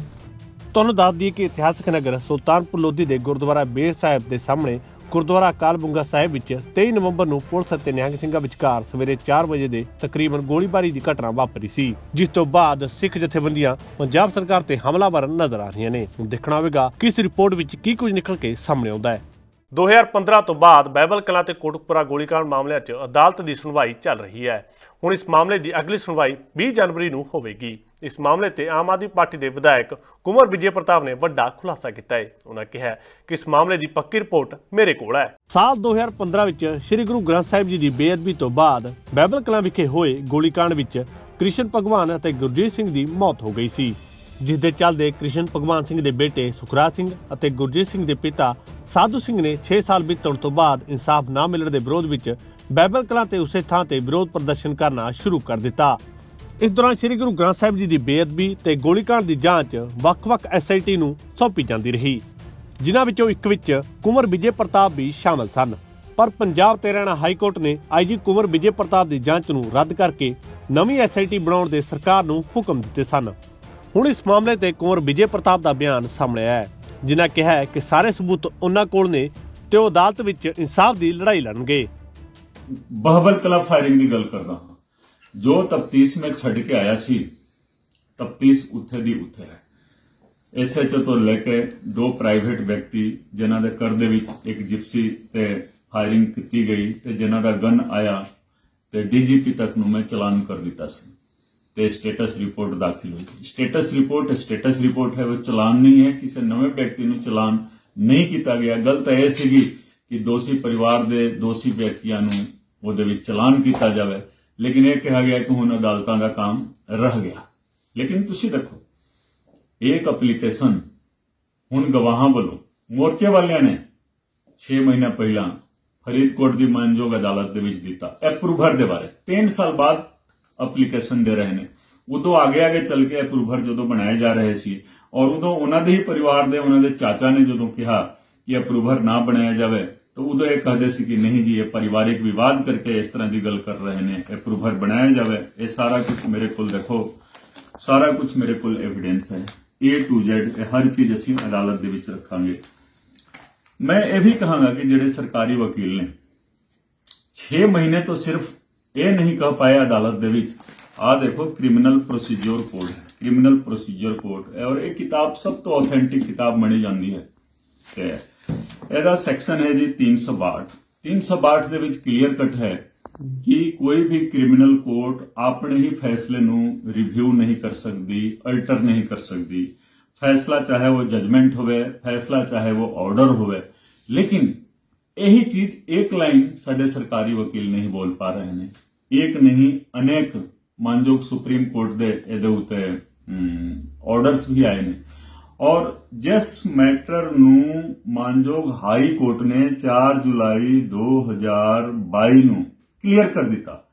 Speaker 1: ਤੁਹਾਨੂੰ ਦੱਸ ਦਈਏ ਕਿ ਇਤਿਹਾਸਕ ਨਗਰ ਸੁਲਤਾਨਪੁਰ ਲੋਧੀ ਦੇ ਗੁਰਦੁਆਰਾ ਬੇਰ ਸਾਹਿਬ ਦੇ ਸਾਹਮਣੇ ਗੁਰਦੁਆਰਾ ਅਕਾਲ ਬੁੰਗਾ ਸਾਹਿਬ ਵਿੱਚ 23 ਨਵੰਬਰ ਨੂੰ ਪੁਲਿਸ ਅਤੇ ਨਿਹੰਗ ਸਿੰਘਾਂ ਵਿਚਕਾਰ ਸਵੇਰੇ 4 ਵਜੇ ਦੇ ਤਕਰੀਬਨ ਗੋਲੀਬਾਰੀ ਦੀ ਘਟਨਾ ਵਾਪਰੀ ਸੀ, ਜਿਸ ਤੋਂ ਬਾਅਦ ਸਿੱਖ ਜਥੇਬੰਦੀਆਂ ਪੰਜਾਬ ਸਰਕਾਰ ਤੇ ਹਮਲਾਵਰ ਨਜ਼ਰ ਆ ਰਹੀਆਂ ਨੇ। ਹੁਣ ਦੇਖਣਾ ਹੋਵੇਗਾ ਕਿ ਇਸ ਰਿਪੋਰਟ ਵਿੱਚ ਕੀ ਕੁਝ ਨਿਕਲ ਕੇ ਸਾਹਮਣੇ ਆਉਂਦਾ ਹੈ। 2015 ਤੋਂ ਬਾਅਦ ਬਾਈਬਲ ਕਲਾਂ ਤੇ ਕੋਟਕਪੁਰਾ ਗੋਲੀਕਾਂਡ ਮਾਮਲਿਆਂ 'ਚ ਅਦਾਲਤ ਦੀ ਸੁਣਵਾਈ ਚੱਲ ਰਹੀ ਹੈ। ਹੁਣ ਇਸ ਮਾਮਲੇ ਦੀ ਅਗਲੀ ਸੁਣਵਾਈ 20 ਜਨਵਰੀ ਨੂੰ ਹੋਵੇਗੀ। ਇਸ ਮਾਮਲੇ ਤੇ ਆਮ ਆਦਮੀ ਪਾਰਟੀ ਦੇ ਵਿਧਾਇਕ ਕੁਮਰ ਵਿਜੇ ਪ੍ਰਤਾਪ ਨੇ ਵੱਡਾ ਖੁਲਾਸਾ ਕੀਤਾ ਹੈ। ਉਹਨਾਂ ਕਿਹਾ ਕਿ ਇਸ ਮਾਮਲੇ ਦੀ ਪੱਕੀ ਰਿਪੋਰਟ ਮੇਰੇ ਕੋਲ ਹੈ। ਸਾਲ 2015 ਵਿੱਚ ਸ੍ਰੀ ਗੁਰੂ ਗ੍ਰੰਥ ਸਾਹਿਬ ਜੀ ਦੀ ਬੇਅਦਬੀ ਤੋਂ ਬਾਅਦ ਬਾਈਬਲ ਕਲਾਂ ਵਿਖੇ ਹੋਏ ਗੋਲੀकांड ਵਿੱਚ ਕ੍ਰਿਸ਼ਨ ਭਗਵਾਨ ਅਤੇ ਗੁਰਜੀਤ ਸਿੰਘ ਦੀ ਮੌਤ ਹੋ ਗਈ ਸੀ ਜਿਸ ਦੇ ਚੱਲਦੇ ਕ੍ਰਿਸ਼ਨ ਭਗਵਾਨ ਸਿੰਘ ਦੇ ਬੇਟੇ ਸੁਖਰਾਜ ਸਿੰਘ ਅਤੇ ਗੁਰਜੀਤ ਸਿੰਘ ਦੇ ਪਿਤਾ ਸਾਧੂ ਸਿੰਘ ਨੇ 6 ਸਾਲ ਬੀਤਣ ਤੋਂ ਬਾਅਦ ਇਨਸਾਫ ਨਾ ਮਿਲਣ ਦੇ ਵਿਰੋਧ ਵਿੱਚ ਬੈਬਲ ਕਲਾਂ ਤੇ ਉਸੇ ਥਾਂ ਤੇ ਵਿਰੋਧ ਪ੍ਰਦਰਸ਼ਨ ਕਰਨਾ ਸ਼ੁਰੂ ਕਰ ਦਿੱਤਾ। ਇਸ ਦੌਰਾਨ ਸ੍ਰੀ ਗੁਰੂ ਗ੍ਰੰਥ ਸਾਹਿਬ ਜੀ ਦੀ ਬੇਅਦਬੀ ਤੇ ਗੋਲੀकांड ਦੀ ਜਾਂਚ ਵੱਖ-ਵੱਖ ਐਸਆਈਟੀ ਨੂੰ ਸੌਂਪੀ ਜਾਂਦੀ ਰਹੀ, ਜਿਨ੍ਹਾਂ ਵਿੱਚੋਂ ਇੱਕ ਵਿੱਚ ਕੁਮਰ ਵਿਜੇ ਪ੍ਰਤਾਪ ਵੀ ਸ਼ਾਮਲ ਸਨ। ਪਰ ਪੰਜਾਬ ਤੇ ਹਰਿਆਣਾ ਹਾਈ ਕੋਰਟ ਨੇ ਆਈਜੀ ਕੁਮਰ ਵਿਜੇ ਪ੍ਰਤਾਪ ਦੀ ਜਾਂਚ ਨੂੰ ਰੱਦ ਕਰਕੇ ਨਵੀਂ ਐਸਆਈਟੀ ਬਣਾਉਣ ਦੇ ਸਰਕਾਰ ਨੂੰ ਹੁਕਮ ਦਿੱਤੇ ਸਨ। ਹੁਣ ਇਸ ਮਾਮਲੇ ਤੇ ਕੁਮਰ ਵਿਜੇ ਪ੍ਰਤਾਪ ਦਾ ਬਿਆਨ ਸਾਹਮਣੇ ਆਇਆ ਹੈ, ਜਿਨ੍ਹਾਂ ਕਿਹਾ ਹੈ ਕਿ ਸਾਰੇ ਸਬੂਤ ਉਹਨਾਂ ਕੋਲ ਨੇ ਤੇ ਉਹ ਅਦਾਲਤ ਵਿੱਚ ਇਨਸਾਫ ਦੀ ਲੜਾਈ ਲੜਨਗੇ।
Speaker 6: ਬਹਬਲ ਕਲਾ ਫਾਇਰਿੰਗ ਦੀ ਗੱਲ ਕਰਦਾ ਜੋ ਤਫਤੀਸ਼ ਮੈਂ ਛੱਡ ਕੇ ਆਇਆ ਸੀ ਤਫਤੀਸ਼ ਉੱਥੇ ਦੀ ਉੱਥੇ ਹੈ। ਐਸਐਚਓ ਤੋਂ ਲੈ ਕੇ ਦੋ ਪ੍ਰਾਈਵੇਟ ਵਿਅਕਤੀ ਜਿਨ੍ਹਾਂ ਦੇ ਘਰ ਦੇ ਵਿੱਚ ਇੱਕ ਜਿਪਸੀ ਤੇ ਫਾਇਰਿੰਗ ਕੀਤੀ ਗਈ ਤੇ ਜਿਨ੍ਹਾਂ ਦਾ ਗਨ ਆਇਆ ਤੇ ਡੀਜੀਪੀ ਤੱਕ ਨੂੰ ਮੈਂ ਚਲਾਨ ਕਰ ਦਿੱਤਾ ਸੀ ਤੇ ਸਟੇਟਸ ਰਿਪੋਰਟ ਦਾਖਲ ਹੋਈ। ਸਟੇਟਸ ਰਿਪੋਰਟ ਸਟੇਟਸ ਰਿਪੋਰਟ ਹੈ, ਉਹ ਚਲਾਨ ਨਹੀਂ ਹੈ, ਕਿਸੇ ਨਵੇਂ ਵਿਅਕਤੀ ਨੂੰ ਚਲਾਨ ਨਹੀਂ ਕੀਤਾ ਗਿਆ। ਗਲਤ ਇਹ ਸੀਗੀ ਕਿ ਦੋਸ਼ੀ ਪਰਿਵਾਰ ਦੇ ਦੋਸ਼ੀ ਵਿਅਕਤੀਆਂ ਨੂੰ ਉਹਦੇ ਵਿੱਚ ਚਲਾਨ ਕੀਤਾ ਜਾਵੇ। ਲੇਕਿਨ ਇਹ ਕਿਹਾ ਗਿਆ ਕਿ ਹੁਣ ਅਦਾਲਤਾਂ ਦਾ ਕੰਮ ਰਹਿ ਗਿਆ ਲੇਕਿਨ ਤੁਸੀਂ ਦੇਖੋ ਇੱਕ ਐਪਲੀਕੇਸ਼ਨ ਹੁਣ ਗਵਾਹਾਂ ਵੱਲੋਂ ਮੋਰਚੇ ਵਾਲਿਆਂ ਨੇ 6 ਮਹੀਨਾ ਪਹਿਲਾਂ ਫਰੀਦਕੋਟ ਦੀ ਮਾਨਯੋਗ ਅਦਾਲਤ ਦੇ ਵਿੱਚ ਦਿੱਤਾ ਐਪਰੂਵਰ ਦੇ ਬਾਰੇ 3 ਸਾਲ ਬਾਅਦ ਐਪਲੀਕੇਸ਼ਨ ਦੇ ਰਹੇ ਨੇ ਉਦੋਂ ਆਗੇ ਆਗੇ ਚੱਲ ਕੇ ਐਪਰੂਵਰ ਜਦੋਂ ਬਣਾਏ ਜਾ ਰਹੇ ਸੀ ਔਰ ਉਦੋਂ ਉਹਨਾਂ ਦੇ ਹੀ ਪਰਿਵਾਰ ਦੇ ਉਹਨਾਂ ਦੇ ਚਾਚਾ ਨੇ ਜਦੋਂ ਕਿਹਾ ਕਿ ਐਪਰੂਵਰ ਨਾ ਬਣਾਇਆ ਜਾਵੇ ਤਾਂ ਉਦੋਂ ਇਹ ਕਹਦੇ ਸੀ ਕਿ ਨਹੀਂ ਜੀ ਇਹ ਪਰਿਵਾਰਿਕ ਵਿਵਾਦ ਕਰਕੇ ਇਸ ਤਰ੍ਹਾਂ ਦੀ ਗੱਲ ਕਰ ਰਹੇ ਨੇ ਐਪਰੂਵਰ ਬਣਾਇਆ ਜਾਵੇ ਇਹ ਸਾਰਾ ਕੁਝ ਮੇਰੇ ਕੋਲ ਦੇਖੋ ਸਾਰਾ ਕੁਝ ਮੇਰੇ ਕੋਲ ਐਵੀਡੈਂਸ ਹੈ A to Z ਇਹ ਹਰ ਚੀਜ਼ ਅਸੀਂ ਅਦਾਲਤ ਦੇ ਵਿੱਚ ਰੱਖਾਂਗੇ ਮੈਂ ਇਹ ਵੀ ਕਹਾਂਗਾ ਕਿ ਜਿਹੜੇ ਸਰਕਾਰੀ ਵਕੀਲ ਨੇ 6 ਮਹੀਨੇ ਤੋਂ ਸਿਰਫ ਇਹ ਨਹੀਂ ਕਹਿ ਪਾਏ ਅਦਾਲਤ ਦੇ ਵਿੱਚ ਆਹ ਦੇਖੋ ਕ੍ਰਿਮੀਨਲ ਪ੍ਰੋਸੀਜਰ ਕੋਡ ਹੈ ਕ੍ਰਿਮੀਨਲ ਪ੍ਰੋਸੀਜਰ ਕੋਡ ਔਰ ਇਹ ਕਿਤਾਬ ਸਭ ਤੋਂ ਆਥੈਂਟਿਕ ਕਿਤਾਬ ਮੰਨੀ ਜਾਂਦੀ ਹੈ ਤੇ ਇਹਦਾ ਸੈਕਸ਼ਨ ਹੈ ਜੀ 362 362 ਦੇ ਵਿੱਚ ਕਲੀਅਰ ਕੱਟ ਹੈ ਕਿ ਕੋਈ ਵੀ ਕ੍ਰਿਮੀਨਲ ਕੋਰਟ ਆਪਣੇ ਹੀ ਫੈਸਲੇ ਨੂੰ ਰਿਵਿਊ ਨਹੀਂ ਕਰ ਸਕਦੀ ਅਲਟਰ ਨਹੀਂ ਕਰ ਸਕਦੀ। ਫੈਸਲਾ ਚਾਹੇ ਉਹ ਜਜਮੈਂਟ ਹੋਵੇ, ਫੈਸਲਾ ਚਾਹੇ ਉਹ ਆਰਡਰ ਹੋਵੇ। ਲੇਕਿਨ ਇਹੀ ਚੀਜ਼ ਇੱਕ ਲਾਈਨ ਸਾਡੇ ਸਰਕਾਰੀ ਵਕੀਲ ਨਹੀਂ ਬੋਲ ਪਾ ਰਹੇ ਨੇ। ਇੱਕ ਨਹੀਂ, ਅਨੇਕ ਮਾਨਯੋਗ ਸੁਪਰੀਮ ਕੋਰਟ ਦੇ ਇਹਦੇ ਉੱਤੇ ਆਰਡਰਸ ਵੀ ਆਏ ਨੇ। ਔਰ ਜਿਸ ਮੈਟਰ ਨੂੰ ਮਾਨਯੋਗ ਹਾਈ ਕੋਰਟ ਨੇ 4 ਜੁਲਾਈ 2022 ਨੂੰ ਕਲੀਅਰ ਕਰ ਦਿੱਤਾ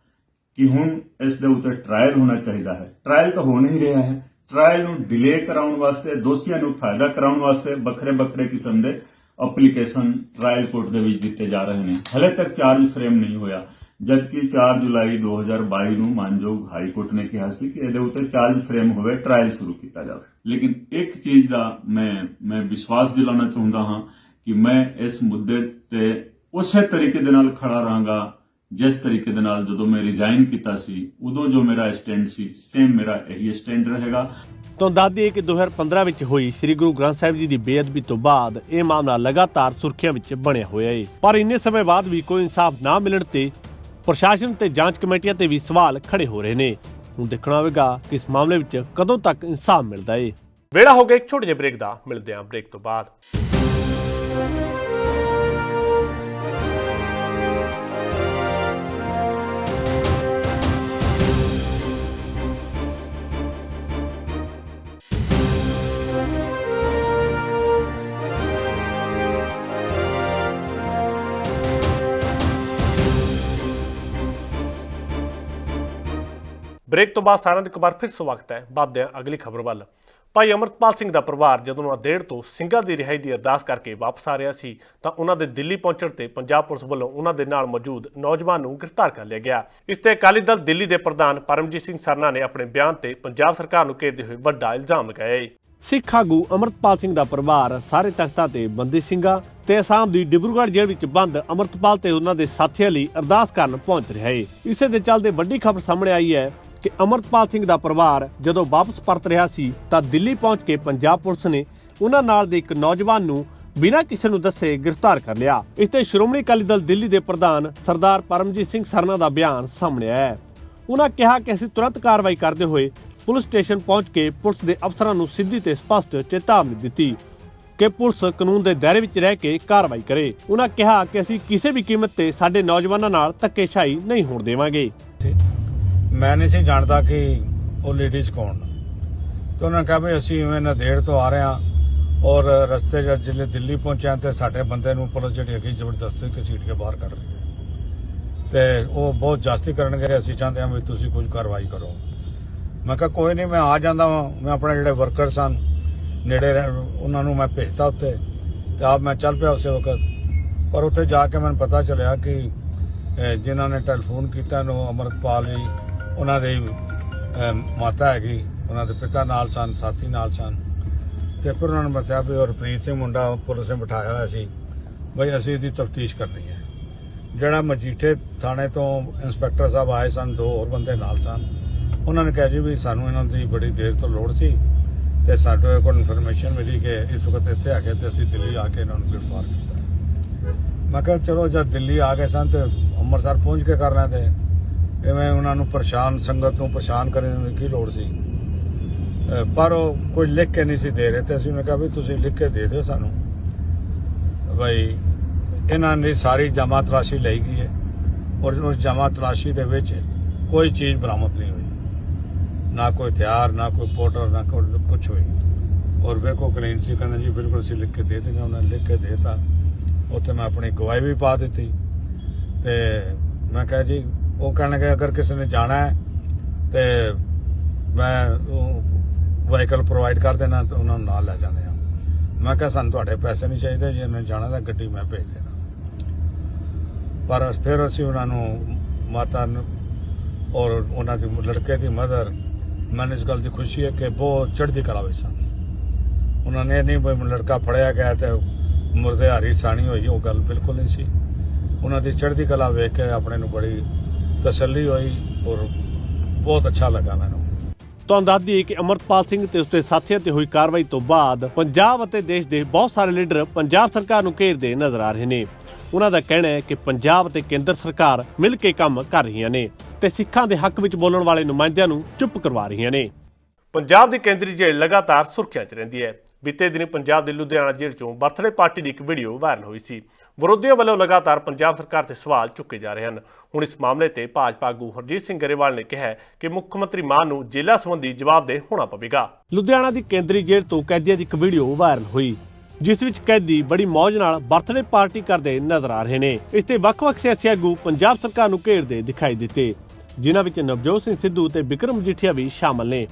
Speaker 6: ਕਿ ਹੁਣ ਇਸ ਦੇ ਉੱਤੇ ਟ੍ਰਾਇਲ ਹੋਣਾ ਚਾਹੀਦਾ ਹੈ। ਟ੍ਰਾਇਲ ਤਾਂ ਹੋ ਨਹੀਂ ਰਿਹਾ ਹੈ। ਟ੍ਰਾਇਲ ਨੂੰ ਡਿਲੇ ਕਰਾਉਣ ਵਾਸਤੇ, ਦੋਸ਼ੀਆਂ ਨੂੰ ਫਾਇਦਾ ਕਰਾਉਣ ਵਾਸਤੇ ਵੱਖਰੇ ਵੱਖਰੇ ਕਿਸਮ ਦੇ ਐਪਲੀਕੇਸ਼ਨ ਟ੍ਰਾਇਲ ਕੋਰਟ ਦੇ ਵਿੱਚ ਦਿੱਤੇ ਜਾ ਰਹੇ ਨੇ। ਹਲੇ ਤੱਕ ਚਾਰਜ ਫਰੇਮ ਨਹੀਂ ਹੋਇਆ। ਜਦਕਿ 4 ਜੁਲਾਈ 2022 ਨੂੰ ਮਾਨਯੋਗ ਹਾਈ ਕੋਰਟ ਨੇ ਕਿਹਾ ਸੀ ਕਿ ਇਹਦੇ ਉੱਤੇ ਚਾਰਜ ਫਰੇਮ ਹੋਵੇ ਟ੍ਰਾਇਲ ਸ਼ੁਰੂ ਕੀਤਾ ਜਾਵੇ। ਲੇਕਿਨ ਇੱਕ ਚੀਜ਼ ਦਾ ਮੈਂ ਮੈਂ ਵਿਸ਼ਵਾਸ ਦਿਲਾਉਣਾ ਚਾਹੁੰਦਾ ਹਾਂ ਕਿ ਮੈਂ ਇਸ ਮੁੱਦੇ ਤੇ ਉਸੇ ਤਰੀਕੇ ਦੇ ਨਾਲ ਖੜਾ ਰਹਾਂਗਾ, ਜਿਸ ਤਰੀਕੇ ਦੇ ਨਾਲ ਜਦੋਂ ਮੈਂ ਰਿਜ਼ਾਈਨ ਕੀਤਾ ਸੀ, ਉਦੋਂ ਜੋ ਮੇਰਾ ਸਟੈਂਡ ਸੀ ਸੇਮ ਮੇਰਾ ਇਹੀ ਸਟੈਂਡ ਰਹੇਗਾ।
Speaker 1: ਤੋਂ ਦੱਸ ਕਿ 2015 ਵਿੱਚ ਹੋਈ ਸ੍ਰੀ ਗੁਰੂ ਗ੍ਰੰਥ ਸਾਹਿਬ ਜੀ ਦੀ ਬੇਅਦਬੀ ਤੋਂ ਬਾਅਦ ਇਹ ਮਾਮਲਾ ਲਗਾਤਾਰ ਸੁਰਖੀਆਂ ਵਿੱਚ ਬਣਿਆ ਹੋਇਆ ਹੈ ਪਰ ਇੰਨੇ ਸਮੇਂ ਬਾਅਦ ਵੀ ਕੋਈ ਇਨਸਾਫ ਨਾ ਮਿਲਣ ਤੇ ਪ੍ਰਸ਼ਾਸਨ ਤੇ ਜਾਂਚ ਕਮੇਟੀਆਂ ਤੇ ਵੀ ਸਵਾਲ ਖੜੇ ਹੋ ਰਹੇ ਨੇ। ਹੁਣ ਦੇਖਣਾ ਹੋਵੇਗਾ ਕਿ ਇਸ ਮਾਮਲੇ ਵਿੱਚ ਕਦੋਂ ਤੱਕ ਇਨਸਾਫ ਮਿਲਦਾ ਏ। ਵੇਲਾ ਹੋ ਗਿਆ ਇੱਕ ਛੋਟੇ ਜਿਹੇ ਬ੍ਰੇਕ ਦਾ। ਮਿਲਦੇ ਹਾਂ ਬ੍ਰੇਕ ਤੋਂ ਬਾਅਦ। ਬ੍ਰੇਕ ਤੋਂ ਬਾਅਦ ਸਾਰਿਆਂ ਦਾ ਇੱਕ ਵਾਰ ਫਿਰ ਸਵਾਗਤ ਹੈ। ਬਾਦਿਆਂ ਅਗਲੀ ਖਬਰ ਵੱਲ। ਭਾਈ ਅਮਰਤਪਾਲ ਸਿੰਘ ਦਾ ਪਰਿਵਾਰ ਜਦੋਂ ਨਾਂਦੇੜ ਤੋਂ ਸਿੰਘਾਂ ਦੀ ਰਿਹਾਈ ਦੀ ਅਰਦਾਸ ਕਰਕੇ ਵਾਪਸ ਆ ਰਿਹਾ ਸੀ, ਤਾਂ ਉਹਨਾਂ ਦੇ ਦਿੱਲੀ ਪਹੁੰਚਣ ਤੇ ਪੰਜਾਬ ਪੁਲਿਸ ਵੱਲੋਂ ਉਹਨਾਂ ਦੇ ਨਾਲ ਮੌਜੂਦ ਨੌਜਵਾਨ ਨੂੰ ਗ੍ਰਿਫਤਾਰ ਕਰ ਲਿਆ ਗਿਆ। ਇਸ ਤੇ ਅਕਾਲੀ ਦਲ ਦਿੱਲੀ ਦੇ ਪ੍ਰਧਾਨ ਪਰਮਜੀਤ ਸਿੰਘ ਸਰਨਾ ਨੇ ਆਪਣੇ ਬਿਆਨ ਤੇ ਪੰਜਾਬ ਸਰਕਾਰ ਨੂੰ ਘੇਰਦੇ ਹੋਏ ਵੱਡਾ ਇਲਜ਼ਾਮ ਲਗਾਇਆ ਹੈ ਸਿੱਖ ਆਗੂ ਅਮਰਤਪਾਲ ਸਿੰਘ ਦਾ ਪਰਿਵਾਰ ਸਾਰੇ ਤਖਤਾਂ ਤੇ ਬੰਦੀ ਸਿੰਘਾਂ ਤੇ ਅਸਾਮ ਦੀ ਡਿਬਰੂਗੜ੍ਹ ਜੇਲ੍ਹ ਵਿੱਚ ਬੰਦ ਅਮਰਤਪਾਲ ਤੇ ਉਹਨਾਂ ਦੇ ਸਾਥੀਆਂ ਲਈ ਅਰਦਾਸ ਕਰਨ ਪਹੁੰਚ ਰਿਹਾ ਹੈ ਇਸੇ ਦੇ ਚੱਲਦੇ ਵੱਡੀ ਖਬਰ ਸਾਹਮਣੇ ਆਈ ਹੈ। ਕਿ ਅਮਰਤਪਾਲ ਸਿੰਘ ਦਾ ਪਰਿਵਾਰ ਜਦੋਂ ਵਾਪਸ ਪਰਤ ਰਿਹਾ ਸੀ ਤਾਂ ਦਿੱਲੀ ਪਹੁੰਚ ਕੇ ਪੰਜਾਬ ਪੁਲਿਸ ਨੇ ਉਹਨਾਂ ਨਾਲ ਦੇ ਇੱਕ ਨੌਜਵਾਨ ਨੂੰ ਬਿਨਾਂ ਕਿਸੇ ਨੂੰ ਦੱਸੇ ਗ੍ਰਿਫਤਾਰ ਕਰ ਲਿਆ। ਇਸ ਤੇ ਸ਼੍ਰੋਮਣੀ ਅਕਾਲੀ ਦਲ ਦਿੱਲੀ ਦੇ ਪ੍ਰਧਾਨ ਸਰਦਾਰ ਪਰਮਜੀਤ ਸਿੰਘ ਸਰਨਾ ਦਾ ਬਿਆਨ ਸਾਹਮਣੇ ਆਇਆ ਹੈ। ਉਹਨਾਂ ਕਿਹਾ ਕਿ ਅਸੀਂ ਤੁਰੰਤ ਕਾਰਵਾਈ ਕਰਦੇ ਹੋਏ ਪੁਲਿਸ ਸਟੇਸ਼ਨ ਪਹੁੰਚ ਕੇ ਪੁਲਿਸ ਦੇ ਅਫਸਰਾਂ ਨੂੰ ਸਿੱਧੀ ਤੇ ਸਪਸ਼ਟ ਚੇਤਾਵਨੀ ਦਿੱਤੀ ਕਿ ਪੁਲਿਸ ਕਾਨੂੰਨ ਦੇ ਦਾਇਰੇ ਵਿੱਚ ਰਹਿ ਕੇ ਕਾਰਵਾਈ ਕਰੇ। ਉਹਨਾਂ ਕਿਹਾ ਕਿ ਅਸੀਂ ਕਿਸੇ ਵੀ ਕੀਮਤ ਤੇ ਸਾਡੇ ਨੌਜਵਾਨਾਂ ਨਾਲ ਧੱਕੇਸ਼ਾਹੀ ਨਹੀਂ ਹੋਣ ਦੇਵਾਂਗੇ।
Speaker 7: ਮੈਂ ਨਹੀਂ ਸੀ ਜਾਣਦਾ ਕਿ ਉਹ ਲੇਡੀਜ਼ ਕੌਣ ਨੇ। ਤੇ ਉਹਨਾਂ ਨੇ ਕਿਹਾ ਵੀ ਅਸੀਂ ਇਵੇਂ ਨਦੇੜ ਤੋਂ ਆ ਰਹੇ ਹਾਂ ਔਰ ਰਸਤੇ 'ਚ ਜਿਲੇ ਦਿੱਲੀ ਪਹੁੰਚਿਆ ਤੇ ਸਾਡੇ ਬੰਦੇ ਨੂੰ ਪੁਲਿਸ ਜਿਹੜੀ ਹੈਗੀ ਜ਼ਬਰਦਸਤੀ ਘਸੀਟ ਕੇ ਬਾਹਰ ਕੱਢ ਰਹੀ ਹੈ। ਤੇ ਉਹ ਬਹੁਤ ਜਾਸਤੀ ਕਰਨਗੇ ਅਸੀਂ ਚਾਹੁੰਦੇ ਹਾਂ ਵੀ ਤੁਸੀਂ ਕੁਝ ਕਾਰਵਾਈ ਕਰੋ। ਮੈਂ ਕਿਹਾ ਕੋਈ ਨਹੀਂ ਮੈਂ ਆ ਜਾਂਦਾ ਵਾਂ ਮੈਂ ਆਪਣੇ ਜਿਹੜੇ ਵਰਕਰ ਸਨ ਨੇੜੇ ਰਹਿ- ਉਹਨਾਂ ਨੂੰ ਮੈਂ ਭੇਜਤਾ ਉੱਤੇ ਤੇ ਆਪ ਮੈਂ ਚੱਲ ਪਿਆ ਉਸੇ ਵਕਤ। ਪਰ ਉੱਥੇ ਜਾ ਕੇ ਮੈਨੂੰ ਪਤਾ ਚੱਲਿਆ ਕਿ ਅਹ, ਜਿਨ੍ਹਾਂ ਨੇ ਟੈਲੀਫੋਨ ਕੀਤਾ ਨੂੰ ਅਮਰਤਪਾਲ ਜੀ ਉਹਨਾਂ ਦੇ ਮਾਤਾ ਹੈਗੀ, ਉਹਨਾਂ ਦੇ ਪਿਤਾ ਨਾਲ ਸਨ, ਸਾਥੀ ਨਾਲ ਸਨ। ਤੇ ਫਿਰ ਉਹਨਾਂ ਨੇ ਦੱਸਿਆ ਵੀ ਹਰਪ੍ਰੀਤ ਸਿੰਘ ਮੁੰਡਾ ਪੁਲਿਸ ਨੇ ਬਿਠਾਇਆ ਹੋਇਆ ਸੀ। ਬਈ ਅਸੀਂ ਇਹਦੀ ਤਫਤੀਸ਼ ਕਰਨੀ ਹੈ। ਜਿਹੜਾ ਮਜੀਠੇ ਥਾਣੇ ਤੋਂ ਇੰਸਪੈਕਟਰ ਸਾਹਿਬ ਆਏ ਸਨ, ਦੋ ਹੋਰ ਬੰਦੇ ਨਾਲ ਸਨ। ਉਹਨਾਂ ਨੇ ਕਿਹਾ ਜੀ ਵੀ ਸਾਨੂੰ ਇਹਨਾਂ ਦੀ ਬੜੀ ਦੇਰ ਤੋਂ ਲੋੜ ਸੀ ਤੇ ਸਾਡੇ ਕੋਲ ਇਨਫੋਰਮੇਸ਼ਨ ਮਿਲੀ ਕਿ ਇਸ ਵਕਤ ਇੱਥੇ ਆ ਕੇ ਤੇ ਅਸੀਂ ਦਿੱਲੀ ਆ ਕੇ ਇਹਨਾਂ ਨੂੰ ਗ੍ਰਿਫਤਾਰ ਕੀਤਾ ਮੈਂ ਕਿਹਾ ਚਲੋ ਜਦ ਦਿੱਲੀ ਆ ਗਏ ਸਨ ਤੇ ਅੰਮ੍ਰਿਤਸਰ ਪਹੁੰਚ ਕੇ ਕਰ ਲੈਂਦੇ। ਐਵੇਂ ਉਹਨਾਂ ਨੂੰ ਪਰੇਸ਼ਾਨ, ਸੰਗਤ ਨੂੰ ਪਰੇਸ਼ਾਨ ਕਰਨ ਦੀ ਕੀ ਲੋੜ ਸੀ? ਪਰ ਉਹ ਕੋਈ ਲਿਖ ਕੇ ਨਹੀਂ ਸੀ ਦੇ ਰਹੇ ਤੇ ਅਸੀਂ ਉਹਨੇ ਕਿਹਾ ਵੀ ਤੁਸੀਂ ਲਿਖ ਕੇ ਦੇ ਦਿਓ ਸਾਨੂੰ। ਬਈ, ਇਹਨਾਂ ਨੇ ਸਾਰੀ ਜਮਾ ਤਰਾਸ਼ੀ ਲਈ ਗਈ ਹੈ ਔਰ ਉਸ ਜਮਾ ਤਲਾਸ਼ੀ ਦੇ ਵਿੱਚ ਕੋਈ ਚੀਜ਼ ਬਰਾਮਦ ਨਹੀਂ ਹੋਈ। ਨਾ ਕੋਈ ਹਥਿਆਰ, ਨਾ ਕੋਈ ਪਾਊਡਰ ਨਾ ਕੋਈ ਕੁਝ ਹੋਈ ਔਰ ਬਿਲਕੁਲ ਕਲੀਨ ਸੀ, ਕਹਿੰਦੇ ਜੀ ਬਿਲਕੁਲ ਅਸੀਂ ਲਿਖ ਕੇ ਦੇ ਦੇਣਾ ਉਹਨਾਂ ਨੇ ਲਿਖ ਕੇ ਦੇਤਾ। ਉੱਥੇ ਮੈਂ ਆਪਣੀ ਗਵਾਹੀ ਵੀ ਪਾ ਦਿੱਤੀ। ਤੇ ਮੈਂ ਕਿਹਾ ਜੀ ਉਹ ਕਹਿਣਗੇ ਅਗਰ ਕਿਸੇ ਨੇ ਜਾਣਾ ਹੈ ਤੇ ਮੈਂ ਵਾਹੀਕਲ ਪ੍ਰੋਵਾਈਡ ਕਰ ਦੇਣਾ ਤੇ ਉਹਨਾਂ ਨੂੰ ਨਾਲ ਲੈ ਜਾਂਦੇ ਆ ਮੈਂ ਕਿਹਾ, ਸਾਨੂੰ ਤੁਹਾਡੇ ਪੈਸੇ ਨਹੀਂ ਚਾਹੀਦੇ, ਜੇ ਉਹਨਾਂ ਜਾਣਾ ਤਾਂ ਗੱਡੀ ਮੈਂ ਭੇਜ ਦੇਣਾ। ਪਰ ਫਿਰ ਅਸੀਂ ਉਹਨਾਂ ਨੂੰ, ਮਾਤਾ ਨੂੰ ਔਰ ਉਹਨਾਂ ਦੀ ਲੜਕੇ ਦੀ ਮਦਰ, ਮੈਨੂੰ ਇਸ ਗੱਲ ਦੀ ਖੁਸ਼ੀ ਹੈ ਕਿ ਬਹੁਤ ਚੜ੍ਹਦੀ ਕਲਾ ਵਿੱਚ ਸਨ। ਉਹਨਾਂ ਨੇ ਇਹ ਨਹੀਂ ਵੀ ਲੜਕਾ ਫੜਿਆ ਗਿਆ ਤੇ ਮੁਰਦੇ ਹਾਰੀ ਸਾਣੀ ਹੋਈ, ਉਹ ਗੱਲ ਬਿਲਕੁਲ ਨਹੀਂ ਸੀ। ਉਹਨਾਂ ਦੀ ਚੜ੍ਹਦੀ ਕਲਾ ਵੇਖ ਕੇ ਆਪਣੇ ਨੂੰ ਬੜੀ ਤਸੱਲੀ ਹੋਈ ਔਰ ਬਹੁਤ ਅੱਛਾ ਲੱਗਾ ਮੈਨੂੰ।
Speaker 1: ਤੁਹਾਨੂੰ ਦੱਸ ਦਈਏ ਕਿ ਅਮਰਤਪਾਲ ਸਿੰਘ ਤੇ ਉਸਦੇ ਸਾਥੀਆਂ ਤੇ ਹੋਈ ਕਾਰਵਾਈ ਤੋਂ ਬਾਅਦ ਪੰਜਾਬ ਅਤੇ ਦੇਸ਼ ਦੇ ਬਹੁਤ ਸਾਰੇ ਲੀਡਰ ਪੰਜਾਬ ਸਰਕਾਰ ਨੂੰ ਘੇਰਦੇ ਨਜ਼ਰ ਆ ਰਹੇ ਨੇ। ਉਹਨਾਂ ਦਾ ਕਹਿਣਾ ਹੈ ਕਿ ਪੰਜਾਬ ਅਤੇ ਕੇਂਦਰ ਸਰਕਾਰ ਮਿਲ ਕੇ ਕੰਮ ਕਰ ਰਹੀਆਂ ਨੇ ਤੇ ਸਿੱਖਾਂ ਦੇ ਹੱਕ ਵਿੱਚ ਬੋਲਣ ਵਾਲੇ ਨੁਮਾਇੰਦਿਆਂ ਨੂੰ ਚੁੱਪ ਕਰਵਾ ਰਹੀਆਂ ਨੇ। ਪੰਜਾਬ ਦੀ ਕੇਂਦਰੀ ਜੇਲ੍ਹ ਲਗਾਤਾਰ ਸੁਰਖੀਆਂ 'ਚ ਰਹਿੰਦੀ ਹੈ। ਬੀਤੇ ਦਿਨ ਪੰਜਾਬ ਦੇ ਲੁਧਿਆਣਾ ਜੇਲ੍ਹ 'ਚੋਂ ਬਰਥਡੇ ਪਾਰਟੀ ਦੀ ਇੱਕ ਵੀਡੀਓ ਵਾਇਰਲ ਹੋਈ ਸੀ। ਵਿਰੋਧੀਆਂ ਵੱਲੋਂ ਲਗਾਤਾਰ ਪੰਜਾਬ ਸਰਕਾਰ ਤੇ ਸਵਾਲ ਚੁੱਕੇ ਜਾ ਰਹੇ ਹਨ। ਹੁਣ ਇਸ ਮਾਮਲੇ ਤੇ ਭਾਜਪਾ ਆਗੂ ਹਰਜੀਤ ਸਿੰਘ ਗਰੇਵਾਲ ਨੇ ਕਿਹਾ ਕਿ ਮੁੱਖ ਮੰਤਰੀ ਮਾਨ ਨੂੰ ਜੇਲ੍ਹਾਂ ਸੰਬੰਧੀ ਜਵਾਬਦੇਹ ਹੋਣਾ ਪਵੇਗਾ। ਲੁਧਿਆਣਾ ਦੀ ਕੇਂਦਰੀ ਜੇਲ੍ਹ ਤੋਂ ਕੈਦੀਆਂ ਦੀ ਇੱਕ ਵੀਡੀਓ ਵਾਇਰਲ ਹੋਈ, ਜਿਸ ਵਿੱਚ ਕੈਦੀ ਬੜੀ ਮੌਜ ਨਾਲ ਬਰਥਡੇ ਪਾਰਟੀ ਕਰਦੇ ਨਜ਼ਰ ਆ ਰਹੇ ਨੇ। ਇਸ ਤੇ ਵੱਖ-ਵੱਖ ਸਿਆਸੀ ਆਗੂ ਪੰਜਾਬ ਸਰਕਾਰ ਨੂੰ ਘੇਰਦੇ ਦਿਖਾਈ ਦਿੱਤੇ, ਜਿਨ੍ਹਾਂ ਵਿੱਚ ਨਵਜੋਤ ਸਿੰਘ ਸਿੱਧੂ ਤੇ ਵਿਕਰਮ ਮਜੀਠੀਆ ਵੀ ਸ਼ਾਮਲ ਨੇ।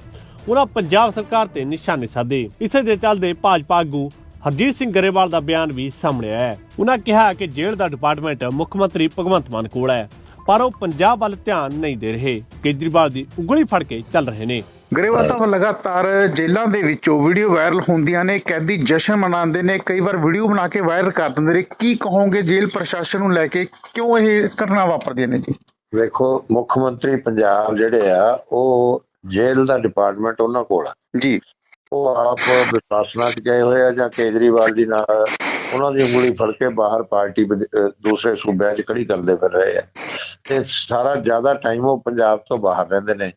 Speaker 1: ਉਹਨਾਂ ਪੰਜਾਬ ਸਰਕਾਰ ਤੇ ਨਿਸ਼ਾਨੇ ਸਾਧੇ। ਇਸੇ ਦੇ ਚੱਲਦੇ ਭਾਜਪਾ ਆਗੂ ਹਰਜੀਤ ਸਿੰਘ ਗਰੇਵਾਲ ਦਾ ਬਿਆਨ ਵੀ ਸਾਹਮਣੇ ਆਇਆ ਹੈ। ਉਹਨਾਂ ਕਿਹਾ ਕਿ ਜੇਲ੍ਹ ਦਾ ਡਿਪਾਰਟਮੈਂਟ ਮੁੱਖ ਮੰਤਰੀ ਭਗਵੰਤ ਮਾਨ ਕੋਲ ਹੈ ਪਰ ਉਹ ਪੰਜਾਬ ਵੱਲ ਧਿਆਨ ਨਹੀਂ ਦੇ ਰਹੇ। ਕੇਜਰੀਵਾਲ ਦੀ ਉਂਗਲੀ ਫੜ ਕੇ ਚੱਲ ਰਹੇ ਨੇ।
Speaker 8: ਗਰੇਵਾਲ ਸਾਹਿਬ ਲਗਾਤਾਰ ਜੇਲ੍ਹਾਂ ਦੇ ਵਿੱਚੋਂ ਵੀਡੀਓ ਵਾਇਰਲ ਹੁੰਦੀਆਂ ਨੇ ਕੈਦੀ ਜਸ਼ਨ ਮਨਾਉਂਦੇ ਨੇ ਕਈ ਵਾਰ ਵੀਡੀਓ ਬਣਾ ਕੇ ਵਾਇਰਲ ਕਰ ਦਿੰਦੇ ਨੇ। ਕੀ ਕਹੋਗੇ ਜੇਲ੍ਹ ਪ੍ਰਸ਼ਾਸਨ ਨੂੰ ਲੈ ਕੇ? ਕਿਉਂ ਇਹ ਘਟਨਾ ਵਾਪਰਦੀਆਂ ਨੇ ਜੀ?
Speaker 9: ਵੇਖੋ ਮੁੱਖ ਮੰਤਰੀ ਪੰਜਾਬ ਜਿਹੜੇ ਆ ਉਹ ਜੇਲ੍ਹ ਦਾ ਡਿਪਾਰਟਮੈਂਟ ਉਹਨਾਂ ਕੋਲ ਆ।
Speaker 8: ਜੀ।
Speaker 9: ਉਹ ਆਪ ਵਿਸ਼ਵਾਸਨਾ ਚ ਗਏ ਹੋਏ ਆ ਜਾਂ ਕੇਜਰੀਵਾਲ ਜੀ ਨਾਲ ਉਹਨਾਂ ਦੀ ਉਂਗਲੀ ਫੜ ਕੇ ਬਾਹਰ ਪਾਰਟੀ ਦੂਸਰੇ ਸੂਬਿਆਂ 'ਚ ਖੜੀ ਕਰਦੇ ਫਿਰ ਰਹੇ ਆ। ਤੇ ਸਾਰਾ ਜ਼ਿਆਦਾ ਟਾਈਮ ਉਹ ਪੰਜਾਬ ਤੋਂ ਬਾਹਰ ਰਹਿੰਦੇ ਨੇ।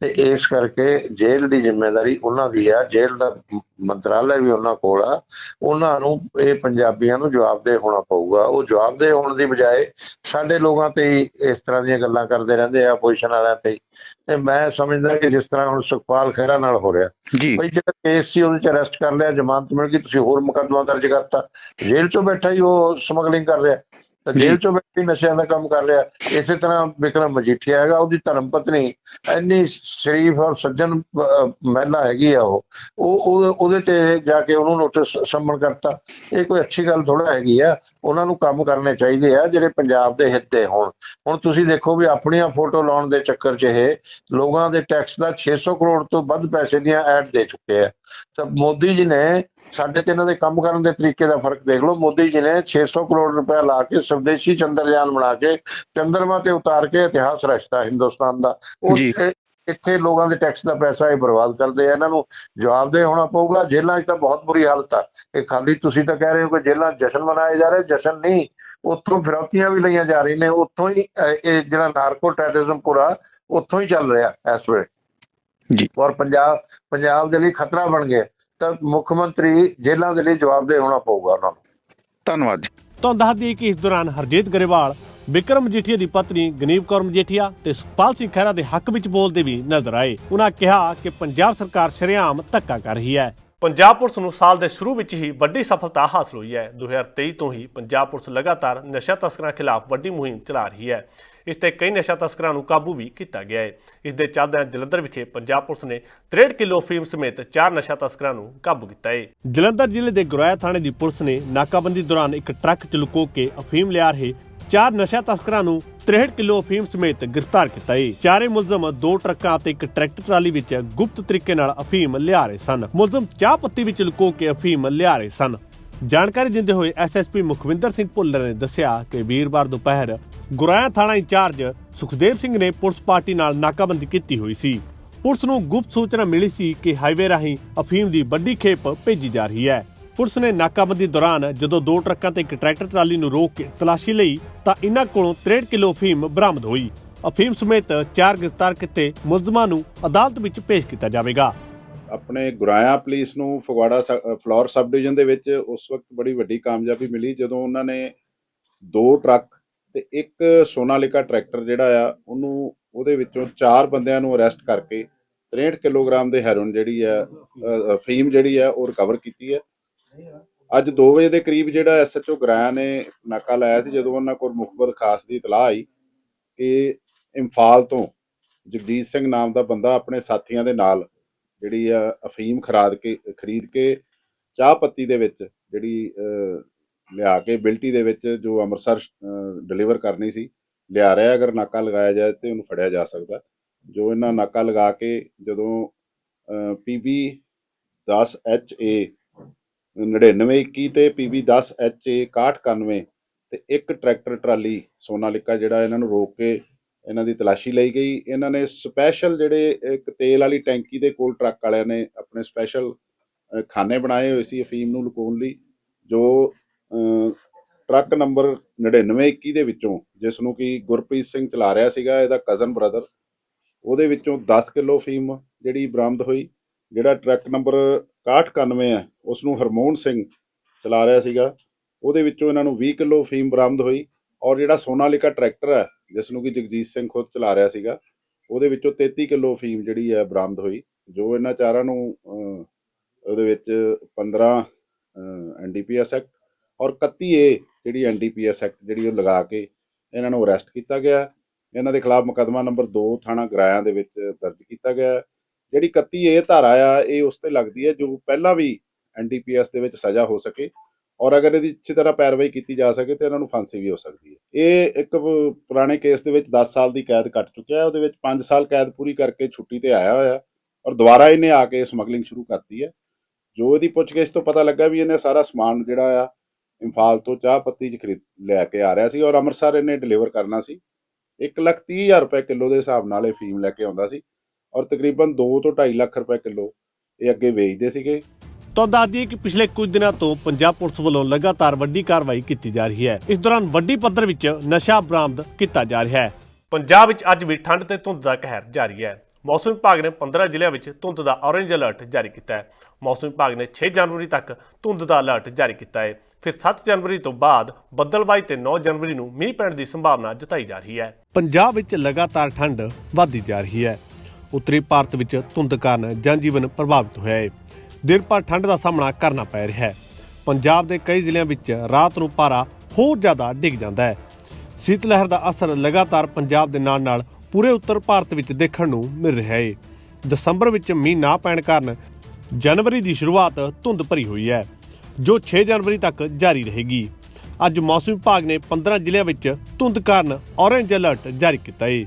Speaker 9: ਤੇ ਇਸ ਕਰਕੇ ਜੇਲ੍ਹ ਦੀ ਜ਼ਿੰਮੇਵਾਰੀ ਉਹਨਾਂ ਦੀ ਆ ਜੇਲ੍ਹ ਦਾ ਮੰਤਰਾਲਾ ਵੀ ਉਹਨਾਂ ਕੋਲ ਆ। ਉਹਨਾਂ ਨੂੰ ਇਹ ਪੰਜਾਬੀਆਂ ਨੂੰ ਜਵਾਬਦੇਹ ਹੋਣਾ ਪਊਗਾ। ਉਹ ਜਵਾਬਦੇਹ ਹੋਣ ਦੀ ਬਜਾਏ ਸਾਡੇ ਲੋਕਾਂ ਤੇ ਹੀ ਇਸ ਤਰ੍ਹਾਂ ਦੀਆਂ ਗੱਲਾਂ ਕਰਦੇ ਰਹਿੰਦੇ ਆ ਆਪੋਜੀਸ਼ਨ ਵਾਲਿਆਂ ਤੇ। ਤੇ ਮੈਂ ਸਮਝਦਾ ਕਿ ਜਿਸ ਤਰ੍ਹਾਂ ਹੁਣ ਸੁਖਪਾਲ ਖਹਿਰਾ ਨਾਲ ਹੋ ਰਿਹਾ।
Speaker 8: ਜੀ।
Speaker 9: ਬਈ ਜਿਹੜਾ ਕੇਸ ਸੀ ਉਹਦੇ ਚ ਅਰੈਸਟ ਕਰ ਲਿਆ ਜ਼ਮਾਨਤ ਮਿਲ ਗਈ ਤੁਸੀਂ ਹੋਰ ਮੁਕੱਦਮਾ ਦਰਜ ਕਰਤਾ। ਜੇਲ੍ਹ ਚੋਂ ਬੈਠਾ ਹੀ ਉਹ ਸਮਗਲਿੰਗ ਕਰ ਰਿਹਾ। ਤਾਂ। ਜੇਲ੍ਹ ਚੋਂ ਵਿਅਕਤੀ ਨਸ਼ਿਆਂ ਦਾ ਕੰਮ ਕਰ ਰਿਹਾ। ਇਸੇ ਤਰ੍ਹਾਂ ਵਿਕਰਮ ਮਜੀਠੀਆ ਹੈਗਾ ਉਹਦੀ ਧਰਮ ਪਤਨੀ ਇੰਨੀ ਸ਼ਰੀਫ ਔਰ ਸੱਜਣ ਮਹਿਲਾ ਹੈਗੀ ਆ ਉਹ। ਉਹ ਉਹ- ਉਹਦੇ ਤੇ ਜਾ ਕੇ ਉਹਨੂੰ ਨੋਟਿਸ ਸੰਮਨ ਕਰਤਾ। ਇਹ ਕੋਈ ਅੱਛੀ ਗੱਲ ਥੋੜਾ ਹੈਗੀ ਆ। ਉਹਨਾਂ ਨੂੰ ਕੰਮ ਕਰਨੇ ਚਾਹੀਦੇ ਆ ਜਿਹੜੇ ਪੰਜਾਬ ਦੇ ਹਿੱਤ ਦੇ ਹੋਣ। ਹੁਣ ਤੁਸੀਂ ਦੇਖੋ ਵੀ ਆਪਣੀਆਂ ਫੋਟੋ ਲਾਉਣ ਦੇ ਚੱਕਰ 'ਚ ਇਹ ਲੋਕਾਂ ਦੇ ਟੈਕਸ ਦਾ 600 ਕਰੋੜ ਤੋਂ ਵੱਧ ਪੈਸੇ ਦੀਆਂ ਐਡ ਦੇ ਚੁੱਕੇ ਆ। ਤਾਂ ਮੋਦੀ ਜੀ ਨੇ ਸਾਡੇ ਤੇ ਇਹਨਾਂ ਦੇ ਕੰਮ ਕਰਨ ਦੇ ਤਰੀਕੇ ਦਾ ਫ਼ਰਕ ਦੇਖ ਲਓ। ਮੋਦੀ ਜੀ ਨੇ 600 ਕਰੋੜ ਰੁਪਏ ਲਾ ਕੇ ਸਵਦੇਸ਼ੀ ਚੰਦਰਯਾਨ ਬਣਾ ਕੇ ਚੰਦਰਮਾ ਤੇ ਉਤਾਰ ਕੇ ਇਤਿਹਾਸ ਰਚਤਾ ਹਿੰਦੁਸਤਾਨ ਦਾ। ਉਹ ਇੱਥੇ ਲੋਕਾਂ ਦੇ ਟੈਕਸ ਦਾ ਪੈਸਾ ਇਹ ਬਰਬਾਦ ਕਰਦੇ ਆ। ਇਹਨਾਂ ਨੂੰ ਜਵਾਬਦੇਹ ਹੋਣਾ ਪਊਗਾ। ਜੇਲ੍ਹਾਂ 'ਚ ਤਾਂ ਬਹੁਤ ਬੁਰੀ ਹਾਲਤ ਆ। ਇਹ ਖਾਲੀ ਤੁਸੀਂ ਤਾਂ ਕਹਿ ਰਹੇ ਹੋ ਕਿ ਜੇਲ੍ਹਾਂ 'ਚ ਜਸ਼ਨ ਮਨਾਏ ਜਾ ਰਹੇ ਜਸ਼ਨ ਨਹੀਂ ਉੱਥੋਂ ਫਿਰੌਤੀਆਂ ਵੀ ਲਈਆਂ ਜਾ ਰਹੀਆਂ ਨੇ। ਉੱਥੋਂ ਹੀ ਇਹ ਜਿਹੜਾ ਨਾਰਕੋ ਟੈਰਰਿਜ਼ਮ ਪੂਰਾ ਉੱਥੋਂ ਹੀ ਚੱਲ ਰਿਹਾ ਇਸ ਵੇਲੇ।
Speaker 8: ਜੀ।
Speaker 9: ਔਰ ਪੰਜਾਬ ਪੰਜਾਬ ਦੇ ਲਈ ਖਤਰਾ ਬਣ ਗਿਆ। ਤਾਂ ਮੁੱਖ ਮੰਤਰੀ ਜੇਲ੍ਹਾਂ ਦੇ ਲਈ ਜਵਾਬਦੇਹ ਹੋਣਾ ਪਊਗਾ ਉਹਨਾਂ ਨੂੰ।
Speaker 8: ਧੰਨਵਾਦ ਜੀ।
Speaker 1: ਤੁਹਾਨੂੰ ਦੱਸ ਦਈਏ ਕਿ ਇਸ ਦੌਰਾਨ ਹਰਜੀਤ ਗਰੇਵਾਲ ਵਿਕਰਮ ਮਜੀਠੀਆ ਦੀ ਪਤਨੀ ਗਨੀਵ ਕੌਰ ਮਜੀਠੀਆ ਤੇ ਸੁਖਪਾਲ ਸਿੰਘ ਖਹਿਰਾ ਦੇ ਹੱਕ ਵਿੱਚ ਬੋਲਦੇ ਵੀ ਨਜ਼ਰ ਆਏ। ਉਹਨਾਂ ਕਿਹਾ ਕਿ ਪੰਜਾਬ ਸਰਕਾਰ ਸ਼ਰੇਆਮ ਧੱਕਾ ਕਰ ਰਹੀ ਹੈ। ਪੰਜਾਬ ਪੁਲਿਸ ਨੂੰ ਸਾਲ ਦੇ ਸ਼ੁਰੂ ਵਿੱਚ ਹੀ ਵੱਡੀ ਸਫਲਤਾ ਹਾਸਲ ਹੋਈ ਹੈ। 2023 ਤੋਂ ਹੀ ਪੰਜਾਬ ਪੁਲਿਸ ਲਗਾਤਾਰ ਨਸ਼ਾ ਤਸਕਰਾਂ ਖਿਲਾਫ ਵੱਡੀ ਮੁਹਿੰਮ ਚਲਾ ਰਹੀ ਹੈ। ਇਸ ਤੇ ਕਈ ਨਸ਼ਾ ਤਸਕਰਾਂ ਨੂੰ ਕਾਬੂ ਵੀ ਕੀਤਾ ਗਿਆ ਹੈ। ਇਸ ਦੇ ਚੱਲਦਿਆਂ ਜਲੰਧਰ ਵਿਖੇ ਪੰਜਾਬ ਪੁਲਿਸ ਨੇ 63 ਕਿਲੋ ਫੀਮ ਸਮੇਤ ਚਾਰ ਨਸ਼ਾ ਤਸਕਰਾਂ ਨੂੰ ਕਾਬੂ ਕੀਤਾ ਹੈ। ਜਲੰਧਰ ਜ਼ਿਲ੍ਹੇ ਦੇ ਗੁਰਾਇਆ ਥਾਣੇ ਦੀ ਪੁਲਿਸ ਨੇ ਨਾਕਾਬੰਦੀ ਦੌਰਾਨ ਇੱਕ ਟਰੱਕ ਚ ਲੁਕੋ ਕੇ ਅਫੀਮ ਲਿਆ ਰਹੇ ਚਾਰ ਨਸ਼ਾ ਤਸਕਰਾਂ ਨੂੰ 63 ਕਿਲੋ ਅਫੀਮ ਸਮੇਤ ਗ੍ਰਿਫਤਾਰ ਕੀਤਾ ਹੈ ਚਾਰੇ ਮੁਲਜ਼ਮ ਦੋ ਟਰੱਕਾਂ ਅਤੇ ਇੱਕ ਟਰੈਕਟਰ ਟਰਾਲੀ ਵਿੱਚ ਗੁਪਤ ਤਰੀਕੇ ਨਾਲ ਅਫੀਮ ਲਿਆ ਰਹੇ ਸਨ। ਮੁਲਜ਼ਮ ਚਾਹ ਪੱਤੀ ਵਿੱਚ ਲੁਕੋ ਕੇ ਅਫੀਮ ਲਿਆ ਰਹੇ ਸਨ। ਜਾਣਕਾਰੀ ਦਿੰਦੇ ਹੋਏ ਐਸਐਸਪੀ ਮੁਖਵਿੰਦਰ ਸਿੰਘ ਭੁੱਲਰ ਨੇ ਦੱਸਿਆ ਕਿ ਵੀਰਵਾਰ ਦੁਪਹਿਰ ਗੁਰਾਇਆ ਥਾਣਾ ਇੰਚਾਰਜ ਸੁਖਦੇਵ ਸਿੰਘ ਨੇ ਪੁਲਿਸ ਪਾਰਟੀ ਨਾਲ ਨਾਕਾਬੰਦੀ ਕੀਤੀ ਹੋਈ ਸੀ। ਪੁਲਿਸ ਨੂੰ ਗੁਪਤ ਸੂਚਨਾ ਮਿਲੀ ਸੀ ਕਿ ਹਾਈਵੇ ਰਾਹੀਂ ਅਫੀਮ ਦੀ ਵੱਡੀ ਖੇਪ ਭੇਜੀ ਜਾ ਰਹੀ ਹੈ। ਪੁਲਿਸ ਨੇ ਨਾਕਾਬੰਦੀ ਦੌਰਾਨ ਜਦੋਂ ਦੋ ਟਰੱਕਾਂ ਤੇ ਇੱਕ ਟਰੈਕਟਰ ਟਰਾਲੀ ਨੂੰ ਰੋਕ ਕੇ ਤਲਾਸ਼ੀ ਲਈ ਤਾਂ ਇਹਨਾਂ ਕੋਲੋਂ 63 ਕਿਲੋ ਅਫੀਮ ਬਰਾਮਦ ਹੋਈ। ਅਫੀਮ ਸਮੇਤ ਚਾਰ ਗ੍ਰਿਫਤਾਰ ਕੀਤੇ ਮੁਲਜ਼ਮਾਂ ਨੂੰ ਅਦਾਲਤ ਵਿੱਚ ਪੇਸ਼ ਕੀਤਾ ਜਾਵੇਗਾ।
Speaker 10: ਆਪਣੇ ਗੁਰਾਇਆ ਪੁਲਿਸ ਨੂੰ ਫਗਵਾੜਾ ਫਲੋਰ ਸਬ ਡਿਵੀਜ਼ਨ ਦੇ ਵਿੱਚ ਉਸ ਵਕਤ ਬੜੀ ਵੱਡੀ ਕਾਮਯਾਬੀ ਮਿਲੀ ਜਦੋਂ ਉਹਨਾਂ ਨੇ ਦੋ ਟਰੱਕ ਤੇ ਇੱਕ ਸੋਨਾਲਿਕਾ ਟਰੈਕਟਰ ਜਿਹੜਾ ਆ ਉਹਨੂੰ ਉਹਦੇ ਵਿੱਚੋਂ ਚਾਰ ਬੰਦਿਆਂ ਨੂੰ ਅਰੈਸਟ ਕਰਕੇ 63 ਕਿਲੋਗ੍ਰਾਮ ਦੇ ਹੈਰੋਇਨ ਜਿਹੜੀ ਆ ਅ, ਫੀਮ ਜਿਹੜੀ ਆ ਉਹ ਰਿਕਵਰ ਕੀਤੀ ਹੈ। ਅੱਜ 2 ਵਜੇ ਦੇ ਕਰੀਬ ਜਿਹੜਾ ਐਸਐਚਓ ਗਰਾਇਆ ਨੇ ਨਾਕਾ ਲਾਇਆ ਸੀ, ਜਦੋਂ ਉਹਨਾਂ ਕੋਲ ਮੁਖਬਰ ਖਾਸ ਦੀ ਇਤਲਾਹ ਆਈ ਕਿ ਇੰਫਾਲ ਤੋਂ ਜਗਜੀਤ ਸਿੰਘ ਨਾਮ ਦਾ ਬੰਦਾ ਆਪਣੇ ਸਾਥੀਆਂ ਦੇ ਨਾਲ ਜਿਹੜੀ ਆ ਅਫੀਮ ਖਰਾਦ ਕੇ, ਖਰੀਦ ਕੇ ਚਾਹ ਪੱਤੀ ਦੇ ਵਿੱਚ ਜਿਹੜੀ ਲਿਆ ਕੇ ਬਿਲਟੀ ਦੇ ਵਿੱਚ ਜੋ ਅੰਮ੍ਰਿਤਸਰ ਡਿਲੀਵਰ ਕਰਨੀ ਸੀ, ਲਿਆ ਰਿਹਾ ਅਗਰ ਨਾਕਾ ਲਗਾਇਆ ਜਾਏ ਤੇ ਉਹਨੂੰ ਫੜਿਆ ਜਾ ਸਕਦਾ। ਜੋ ਇਹਨਾਂ ਨਾਕਾ ਲਗਾ ਕੇ ਜਦੋਂ ਪੀਬੀ 10 HA 9921 ਤੇ ਪੀਬੀ 10 HA 6191 ਤੇ ਇੱਕ ਟਰੈਕਟਰ ਟਰਾਲੀ ਸੋਨਾਲਿਕਾ ਜਿਹੜਾ ਇਹਨਾਂ ਨੂੰ ਰੋਕ ਕੇ ਇਹਨਾਂ ਦੀ ਤਲਾਸ਼ੀ ਲਈ ਗਈ। ਇਹਨਾਂ ਨੇ ਸਪੈਸ਼ਲ ਜਿਹੜੇ ਇੱਕ ਤੇਲ ਵਾਲੀ ਟੈਂਕੀ ਦੇ ਕੋਲ ਟਰੱਕ ਵਾਲਿਆਂ ਨੇ ਆਪਣੇ ਸਪੈਸ਼ਲ ਖਾਨੇ ਬਣਾਏ ਹੋਏ ਸੀ ਅਫੀਮ ਨੂੰ ਲੁਕਾਉਣ ਲਈ, ਜੋ ਟਰੱਕ ਨੰਬਰ 9921 ਦੇ ਵਿੱਚੋਂ, ਜਿਸ ਨੂੰ ਕਿ ਗੁਰਪ੍ਰੀਤ ਸਿੰਘ ਚਲਾ ਰਿਹਾ ਸੀਗਾ, ਇਹਦਾ ਕਜ਼ਨ ਬ੍ਰਦਰ ਉਹਦੇ ਵਿੱਚੋਂ 10 ਕਿਲੋ ਫੀਮ ਜਿਹੜੀ ਬਰਾਮਦ ਹੋਈ। ਜਿਹੜਾ ਟਰੱਕ ਨੰਬਰ 6191 ਹੈ ਉਸ ਨੂੰ ਹਰਮੋਹਨ ਸਿੰਘ ਚਲਾ ਰਿਹਾ ਸੀਗਾ। ਉਹਦੇ ਵਿੱਚੋਂ ਇਹਨਾਂ ਨੂੰ 20 ਕਿਲੋ ਫੀਮ ਬਰਾਮਦ ਹੋਈ ਔਰ ਜਿਹੜਾ ਸੋਨਾਲਿਕਾ ਟਰੈਕਟਰ ਹੈ ਜਿਸ ਨੂੰ ਕਿ ਜਗਜੀਤ ਸਿੰਘ ਖੁਦ ਚਲਾ ਰਿਹਾ ਸੀਗਾ, ਉਹਦੇ ਵਿੱਚੋਂ 33 ਕਿਲੋ ਫੀਮ ਜਿਹੜੀ ਹੈ ਬਰਾਮਦ ਹੋਈ। ਜੋ ਇਹਨਾਂ ਚਾਰਾਂ ਨੂੰ ਉਹਦੇ ਵਿੱਚ 15 ਐਨਡੀਪੀਐਸ ਐਕਟ ਔਰ 31 ਏ ਜਿਹੜੀ ਐਨਡੀਪੀਐਸ ਐਕਟ ਜਿਹੜੀ ਉਹ ਲਗਾ ਕੇ ਇਹਨਾਂ ਨੂੰ ਅਰੈਸਟ ਕੀਤਾ ਗਿਆ। ਇਹਨਾਂ ਦੇ ਖਿਲਾਫ ਮੁਕੱਦਮਾ ਨੰਬਰ 2 ਥਾਣਾ ਗਰਾਇਆ ਦੇ ਵਿੱਚ ਦਰਜ ਕੀਤਾ ਗਿਆ। ਜਿਹੜੀ 31 ਇਹ ਧਾਰਾ ਆ, ਇਹ ਉਸ ਤੇ ਲੱਗਦੀ ਹੈ ਜੋ ਪਹਿਲਾਂ ਵੀ ਐਨਡੀਪੀਐਸ ਦੇ ਵਿੱਚ ਸਜ਼ਾ ਹੋ ਸਕੇ ਔਰ ਅਗਰ ਇਹਦੀ ਅੱਛੀ ਤਰ੍ਹਾਂ ਪੈਰਵਾਈ ਕੀਤੀ ਜਾ ਸਕੇ ਤੇ ਇਹਨਾਂ ਨੂੰ ਫਾਂਸੀ ਵੀ ਹੋ ਸਕਦੀ ਹੈ। ਇਹ ਇੱਕ ਪੁਰਾਣੇ ਕੇਸ ਦੇ ਵਿੱਚ 10 ਸਾਲ ਦੀ ਕੈਦ ਕੱਟ ਚੁੱਕਿਆ ਉਹਦੇ ਵਿੱਚ 5 ਸਾਲ ਕੈਦ ਪੂਰੀ ਕਰਕੇ ਛੁੱਟੀ ਤੇ ਆਇਆ ਹੋਇਆ ਔਰ ਦੁਬਾਰਾ ਇਹਨੇ ਆ ਕੇ ਸਮਗਲਿੰਗ ਸ਼ੁਰੂ ਕਰਤੀ ਹੈ। ਜੋ ਇਹਦੀ ਪੁੱਛਗਿੱਛ ਤੋਂ ਪਤਾ ਲੱਗਾ ਵੀ ਇਹਨੇ ਸਾਰਾ ਸਮਾਨ ਜਿਹੜਾ ਆ, ਇੰਫਾਲ ਤੋਂ ਚਾਹ ਪੱਤੀ ਚ ਖਰੀਦ, ਲੈ ਕੇ ਆ ਰਿਹਾ ਸੀ ਔਰ ਅੰਮ੍ਰਿਤਸਰ ਇਹਨੇ ਡਿਲੀਵਰ ਕਰਨਾ ਸੀ। 130000 ਰੁਪਏ ਕਿਲੋ ਦੇ ਹਿਸਾਬ ਨਾਲ ਇਹ ਫੀਮ ਲੈ ਕੇ ਆਉਂਦਾ ਸੀ। ਔਰ ਤਕਰੀਬਨ 2 ਤੋਂ 2.5 ਲੱਖ ਰੁਪਏ ਕਿਲੋ ਇਹ ਅੱਗੇ ਵੇਚਦੇ ਸੀਗੇ।
Speaker 1: ਤੁਹਾਨੂੰ ਦੱਸ ਕਿ ਪਿਛਲੇ ਕੁਝ ਦਿਨਾਂ ਤੋਂ ਪੰਜਾਬ ਪੁਲਿਸ ਵੱਲੋਂ ਲਗਾਤਾਰ ਵੱਡੀ ਕਾਰਵਾਈ ਕੀਤੀ ਜਾ ਰਹੀ ਹੈ। ਇਸ ਦੌਰਾਨ ਵੱਡੀ ਪੱਧਰ ਵਿੱਚ ਨਸ਼ਾ ਬਰਾਮਦ ਕੀਤਾ ਜਾ ਰਿਹਾ ਹੈ। ਪੰਜਾਬ ਵਿੱਚ ਅੱਜ ਵੀ ਠੰਡ ਤੇ ਧੁੰਦ ਦਾ ਕਹਿਰ ਜਾਰੀ ਹੈ। ਮੌਸਮ ਵਿਭਾਗ ਨੇ 15 ਜ਼ਿਲ੍ਹਿਆਂ ਵਿੱਚ ਧੁੰਦ ਦਾ ਔਰੇਂਜ ਅਲਰਟ ਜਾਰੀ ਕੀਤਾ ਹੈ। ਮੌਸਮ ਵਿਭਾਗ ਨੇ 6 ਜਨਵਰੀ ਤੱਕ ਧੁੰਦ ਦਾ ਅਲਰਟ ਜਾਰੀ ਕੀਤਾ ਹੈ। ਫਿਰ 7 ਜਨਵਰੀ ਤੋਂ ਬਾਅਦ ਬੱਦਲਵਾਈ ਤੇ 9 ਜਨਵਰੀ ਨੂੰ ਮੀਂਹ ਪੈਣ ਦੀ ਸੰਭਾਵਨਾ ਜਤਾਈ ਜਾ ਰਹੀ ਹੈ। ਪੰਜਾਬ ਵਿੱਚ ਲਗਾਤਾਰ ਠੰਡ ਵਧਦੀ ਜਾ ਰਹੀ ਹੈ। ਉੱਤਰੀ ਭਾਰਤ ਵਿੱਚ ਧੁੰਦ ਕਾਰਨ ਜਨਜੀਵਨ ਪ੍ਰਭਾਵਿਤ ਹੋਇਆ ਹੈ ਦਿਨ ਭਰ ਠੰਡ ਦਾ ਸਾਹਮਣਾ ਕਰਨਾ ਪੈ ਰਿਹਾ ਹੈ। ਪੰਜਾਬ ਦੇ ਕਈ ਜ਼ਿਲ੍ਹਿਆਂ ਵਿੱਚ ਰਾਤ ਨੂੰ ਪਾਰਾ ਹੋਰ ਜ਼ਿਆਦਾ ਡਿੱਗ ਜਾਂਦਾ ਹੈ। ਸੀਤ ਲਹਿਰ ਦਾ ਅਸਰ ਲਗਾਤਾਰ ਪੰਜਾਬ ਦੇ ਨਾਲ ਨਾਲ ਪੂਰੇ ਉੱਤਰ ਭਾਰਤ ਵਿੱਚ ਦੇਖਣ ਨੂੰ ਮਿਲ ਰਿਹਾ ਹੈ ਦਸੰਬਰ ਵਿੱਚ ਮੀਂਹ ਨਾ ਪੈਣ ਕਾਰਨ ਜਨਵਰੀ ਦੀ ਸ਼ੁਰੂਆਤ ਧੁੰਦ ਭਰੀ ਹੋਈ ਹੈ, ਜੋ 6 ਜਨਵਰੀ ਤੱਕ ਜਾਰੀ ਰਹੇਗੀ। ਅੱਜ ਮੌਸਮ ਵਿਭਾਗ ਨੇ 15 ਜ਼ਿਲ੍ਹਿਆਂ ਵਿੱਚ ਧੁੰਦ ਕਾਰਨ ਔਰੇਂਜ ਅਲਰਟ ਜਾਰੀ ਕੀਤਾ ਹੈ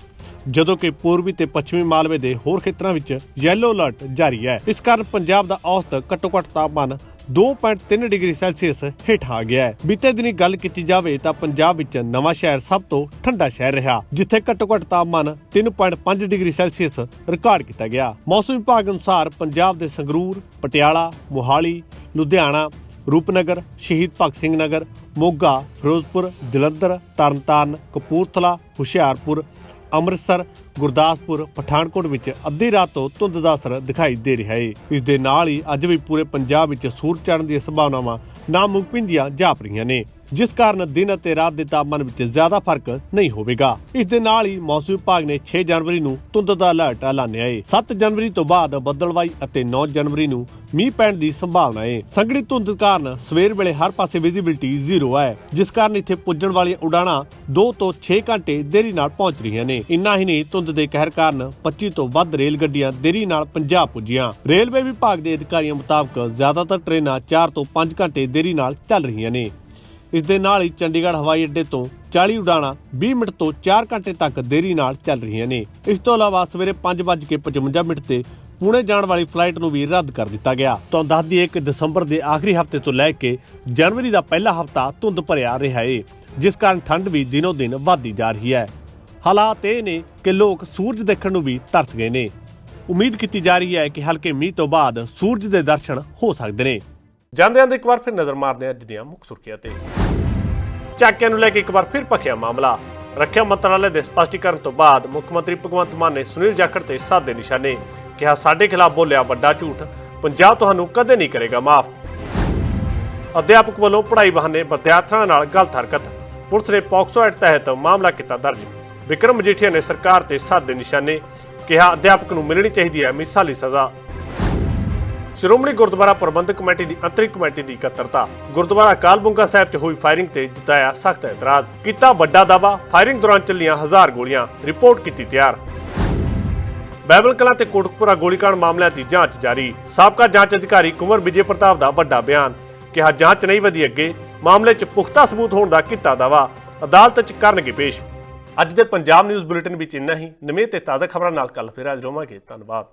Speaker 1: ਜਦੋਂ ਕਿ ਪੂਰਬੀ ਤੇ ਪੱਛਮੀ ਮਾਲਵੇ ਦੇ ਹੋਰ ਖੇਤਰਾਂ ਵਿੱਚ ਯੈਲੋ ਅਲਰਟ ਜਾਰੀ ਹੈ। ਇਸ ਕਾਰਨ ਪੰਜਾਬ ਦਾ ਔਸਤ ਘੱਟੋ-ਘੱਟ ਤਾਪਮਾਨ 2.3 ਡਿਗਰੀ ਸੈਲਸੀਅਸ ਹੇਠ ਆ ਗਿਆ ਹੈ। ਬੀਤੇ ਦਿਨੀ ਗੱਲ ਕੀਤੀ ਜਾਵੇ ਤਾਂ ਪੰਜਾਬ ਵਿੱਚ ਨਵਾਂ ਸ਼ਹਿਰ ਸਭ ਤੋਂ ਠੰਡਾ ਸ਼ਹਿਰ ਰਿਹਾ, ਜਿੱਥੇ ਘੱਟੋ-ਘੱਟ ਤਾਪਮਾਨ 3.5 ਡਿਗਰੀ ਸੈਲਸੀਅਸ ਰਿਕਾਰਡ ਕੀਤਾ ਗਿਆ। ਮੌਸਮ ਵਿਭਾਗ ਅਨੁਸਾਰ ਪੰਜਾਬ ਦੇ ਸੰਗਰੂਰ, ਪਟਿਆਲਾ, ਮੋਹਾਲੀ, ਲੁਧਿਆਣਾ, ਰੂਪਨਗਰ, ਸ਼ਹੀਦ ਭਗਤ ਸਿੰਘ ਨਗਰ, ਮੋਗਾ, ਫਿਰੋਜ਼ਪੁਰ, ਜਲੰਧਰ, ਤਰਨਤਾਰਨ, ਕਪੂਰਥਲਾ, ਹੁਸ਼ਿਆਰਪੁਰ ਅੰਮ੍ਰਿਤਸਰ, ਗੁਰਦਾਸਪੁਰ, ਪਠਾਨਕੋਟ ਵਿੱਚ ਅੱਧੀ ਰਾਤ ਤੋਂ ਧੁੰਦ ਦਾ ਅਸਰ ਦਿਖਾਈ ਦੇ ਰਿਹਾ ਹੈ ਇਸ ਦੇ ਨਾਲ ਹੀ ਅੱਜ ਵੀ ਪੂਰੇ ਪੰਜਾਬ ਵਿੱਚ ਸੂਰਜ ਚੜ੍ਹਨ ਦੀਆਂ ਸੰਭਾਵਨਾਵਾਂ ਨਾਮੁਮਕਿਨ ਦੀਆਂ ਜਾਪ ਰਹੀਆਂ ਨੇ। ਜਿਸ ਕਾਰਨ ਦਿਨ ਅਤੇ ਰਾਤ ਦੇ ਤਾਪਮਾਨ ਵਿੱਚ ਜ਼ਿਆਦਾ ਫ਼ਰਕ ਨਹੀਂ ਹੋਵੇਗਾ। ਇਸ ਦੇ ਨਾਲ ਹੀ ਮੌਸਮ ਵਿਭਾਗ ਨੇ 6 ਜਨਵਰੀ ਨੂੰ ਧੁੰਦ ਦਾ ਅਲਰਟ ਐਲਾਨਿਆ ਹੈ 7 ਜਨਵਰੀ ਤੋਂ ਬਾਅਦ ਬੱਦਲਵਾਈ ਅਤੇ 9 ਜਨਵਰੀ ਨੂੰ ਮੀਂਹ ਪੈਣ ਦੀ ਸੰਭਾਵਨਾ ਹੈ ਸੰਘਣੀ ਧੁੰਦ ਕਾਰਨ ਸਵੇਰ ਵੇਲੇ ਹਰ ਪਾਸੇ ਵਿਜ਼ਿਬਿਲਟੀ ਜ਼ੀਰੋ ਹੈ ਜਿਸ ਕਾਰਨ ਇੱਥੇ ਪੁੱਜਣ ਵਾਲੀਆਂ ਉਡਾਣਾਂ 2 ਤੋਂ 6 ਘੰਟੇ ਦੇਰੀ ਨਾਲ ਪਹੁੰਚ ਰਹੀਆਂ ਨੇ। ਇੰਨਾ ਹੀ ਨਹੀਂ, ਧੁੰਦ ਦੇ ਕਹਿਰ ਕਾਰਨ 25 ਤੋਂ ਵੱਧ ਰੇਲ ਗੱਡੀਆਂ ਦੇਰੀ ਨਾਲ ਪੰਜਾਬ ਪੁੱਜੀਆਂ। ਰੇਲਵੇ ਵਿਭਾਗ ਦੇ ਅਧਿਕਾਰੀਆਂ ਮੁਤਾਬਕ ਜ਼ਿਆਦਾਤਰ ਟ੍ਰੇਨਾਂ 4 ਤੋਂ 5 ਘੰਟੇ ਦੇਰੀ ਨਾਲ ਚੱਲ ਰਹੀਆਂ ਨੇ। ਇਸ ਦੇ ਨਾਲ ਹੀ ਚੰਡੀਗੜ੍ਹ ਹਵਾਈ ਅੱਡੇ ਤੋਂ 40 ਉਡਾਣਾਂ 20 ਮਿੰਟ ਤੋਂ 4 ਘੰਟੇ ਤੱਕ ਦੇਰੀ ਨਾਲ ਚੱਲ ਰਹੀਆਂ ਨੇ। ਇਸ ਤੋਂ ਇਲਾਵਾ ਸਵੇਰੇ 5:55 ਮਿੰਟ ਤੇ ਪੁਣੇ ਜਾਣ ਵਾਲੀ ਫਲਾਈਟ ਨੂੰ ਵੀ ਰੱਦ ਕਰ ਦਿੱਤਾ ਗਿਆ। ਤਾਂ ਦੱਸ ਦਈਏ ਕਿ ਦਸੰਬਰ ਦੇ ਆਖਰੀ ਹਫ਼ਤੇ ਤੋਂ ਲੈ ਕੇ ਜਨਵਰੀ ਦਾ ਪਹਿਲਾ ਹਫਤਾ ਧੁੰਦ ਭਰਿਆ ਰਿਹਾ ਏ, ਜਿਸ ਕਾਰਨ ਠੰਡ ਵੀ ਦਿਨੋ ਦਿਨ ਵਧਦੀ ਜਾ ਰਹੀ ਹੈ। ਹਾਲਾਤ ਇਹ ਨੇ ਕਿ ਲੋਕ ਸੂਰਜ ਦੇਖਣ ਨੂੰ ਵੀ ਤਰਸ ਗਏ ਨੇ। ਉਮੀਦ ਕੀਤੀ ਜਾ ਰਹੀ ਹੈ ਕਿ ਹਲਕੇ ਮੀਂਹ ਤੋਂ ਬਾਅਦ ਸੂਰਜ ਦੇ ਦਰਸ਼ਨ ਹੋ ਸਕਦੇ ਨੇ। ਜਾਂਦੇ ਜਾਂਦੇ ਇੱਕ ਵਾਰ ਫਿਰ ਨਜ਼ਰ ਮਾਰਦੇ ਹਾਂ ਅੱਜ ਦੀਆਂ ਮੁੱਖ ਸੁਰਖੀਆਂ ਤੇ। ਚਾਕਿਆਂ ਨੂੰ ਲੈ ਕੇ ਇੱਕ ਵਾਰ ਫਿਰ ਭਖਿਆ ਮਾਮਲਾ। ਰੱਖਿਆ ਮੰਤਰਾਲੇ ਦੇ ਸਪਸ਼ਟੀਕਰਨ ਤੋਂ ਬਾਅਦ ਮੁੱਖ ਮੰਤਰੀ ਭਗਵੰਤ ਮਾਨ ਨੇ ਸੁਨੀਲ ਜਾਖੜ ਤੇ ਸਾਦੇ ਨਿਸ਼ਾਨੇ ਕਿਹਾ, ਸਾਡੇ ਖਿਲਾਫ ਬੋਲਿਆ ਵੱਡਾ ਝੂਠ, ਪੰਜਾਬ ਤੁਹਾਨੂੰ ਕਦੇ ਨਹੀਂ ਕਰੇਗਾ ਮਾਫ। ਅਧਿਆਪਕ ਵੱਲੋਂ ਪੜ੍ਹਾਈ ਬਹਾਨੇ ਵਿਦਿਆਰਥੀਆਂ ਨਾਲ ਗਲਤ ਹਰਕਤ। ਪੁਲਿਸ ਨੇ ਪੌਕਸੋ ਐਕਟ ਤਹਿਤ ਮਾਮਲਾ ਕੀਤਾ ਦਰਜ। ਵਿਕਰਮ ਮਜੀਠੀਆ ਨੇ ਸਰਕਾਰ ਤੇ ਸਾਦੇ ਨਿਸ਼ਾਨੇ ਕਿਹਾ, ਅਧਿਆਪਕ ਨੂੰ ਮਿਲਣੀ ਚਾਹੀਦੀ ਹੈ, ਮਿਸਾਲੀ ਸਜ਼ਾ। ਸ਼੍ਰੋਮਣੀ ਗੁਰਦੁਆਰਾ ਪ੍ਰਬੰਧਕ ਕਮੇਟੀ ਦੀ ਅੰਤਰਿਕ ਕਮੇਟੀ ਦੀ ਇਕੱਤਰਤਾ। ਗੁਰਦੁਆਰਾ ਕਾਲਬੁੰਗਾ ਸਾਹਿਬ 'ਚ ਹੋਈ ਫਾਇਰਿੰਗ ਤੇ ਜਤਾਇਆ ਸਖਤ ਇਤਰਾਜ਼। ਕੀਤਾ ਵੱਡਾ ਦਾਵਾ ਫਾਇਰਿੰਗ ਦੌਰਾਨ ਚੱਲੀਆਂ ਹਜ਼ਾਰ ਗੋਲੀਆਂ, ਰਿਪੋਰਟ ਕੀਤੀ ਤਿਆਰ। ਬਾਈਬਲ ਕਲਾਂ ਤੇ ਕੋਟਕਪੁਰਾ ਗੋਲੀकांड ਮਾਮਲਿਆਂ ਦੀ ਜਾਂਚ ਜਾਰੀ। ਸਾਬਕਾ ਜਾਂਚ ਅਧਿਕਾਰੀ ਕੁੰਵਰ ਵਿਜੇ ਪ੍ਰਤਾਪ ਦਾ ਵੱਡਾ ਬਿਆਨ। ਕਿਹਾ ਜਾਂਚ ਨਹੀਂ ਵਧੀ ਅੱਗੇ, ਮਾਮਲੇ 'ਚ ਪੁਖਤਾ ਸਬੂਤ ਹੋਣ ਦਾ ਕੀਤਾ ਦਾਵਾ ਅਦਾਲਤ 'ਚ ਕਰਨਗੇ ਪੇਸ਼। ਅੱਜ ਦੇ ਪੰਜਾਬ ਨਿਊਜ਼ ਬੁਲੇਟਿਨ ਵਿੱਚ ਇੰਨਾ ਹੀ। ਨਵੇਂ ਤੇ ਤਾਜ਼ਾ ਖਬਰਾਂ ਨਾਲ ਕੱਲ ਫਿਰ ਹਾਜ਼ਰ ਹੋਵਾਂਗੇ। ਧੰਨਵਾਦ।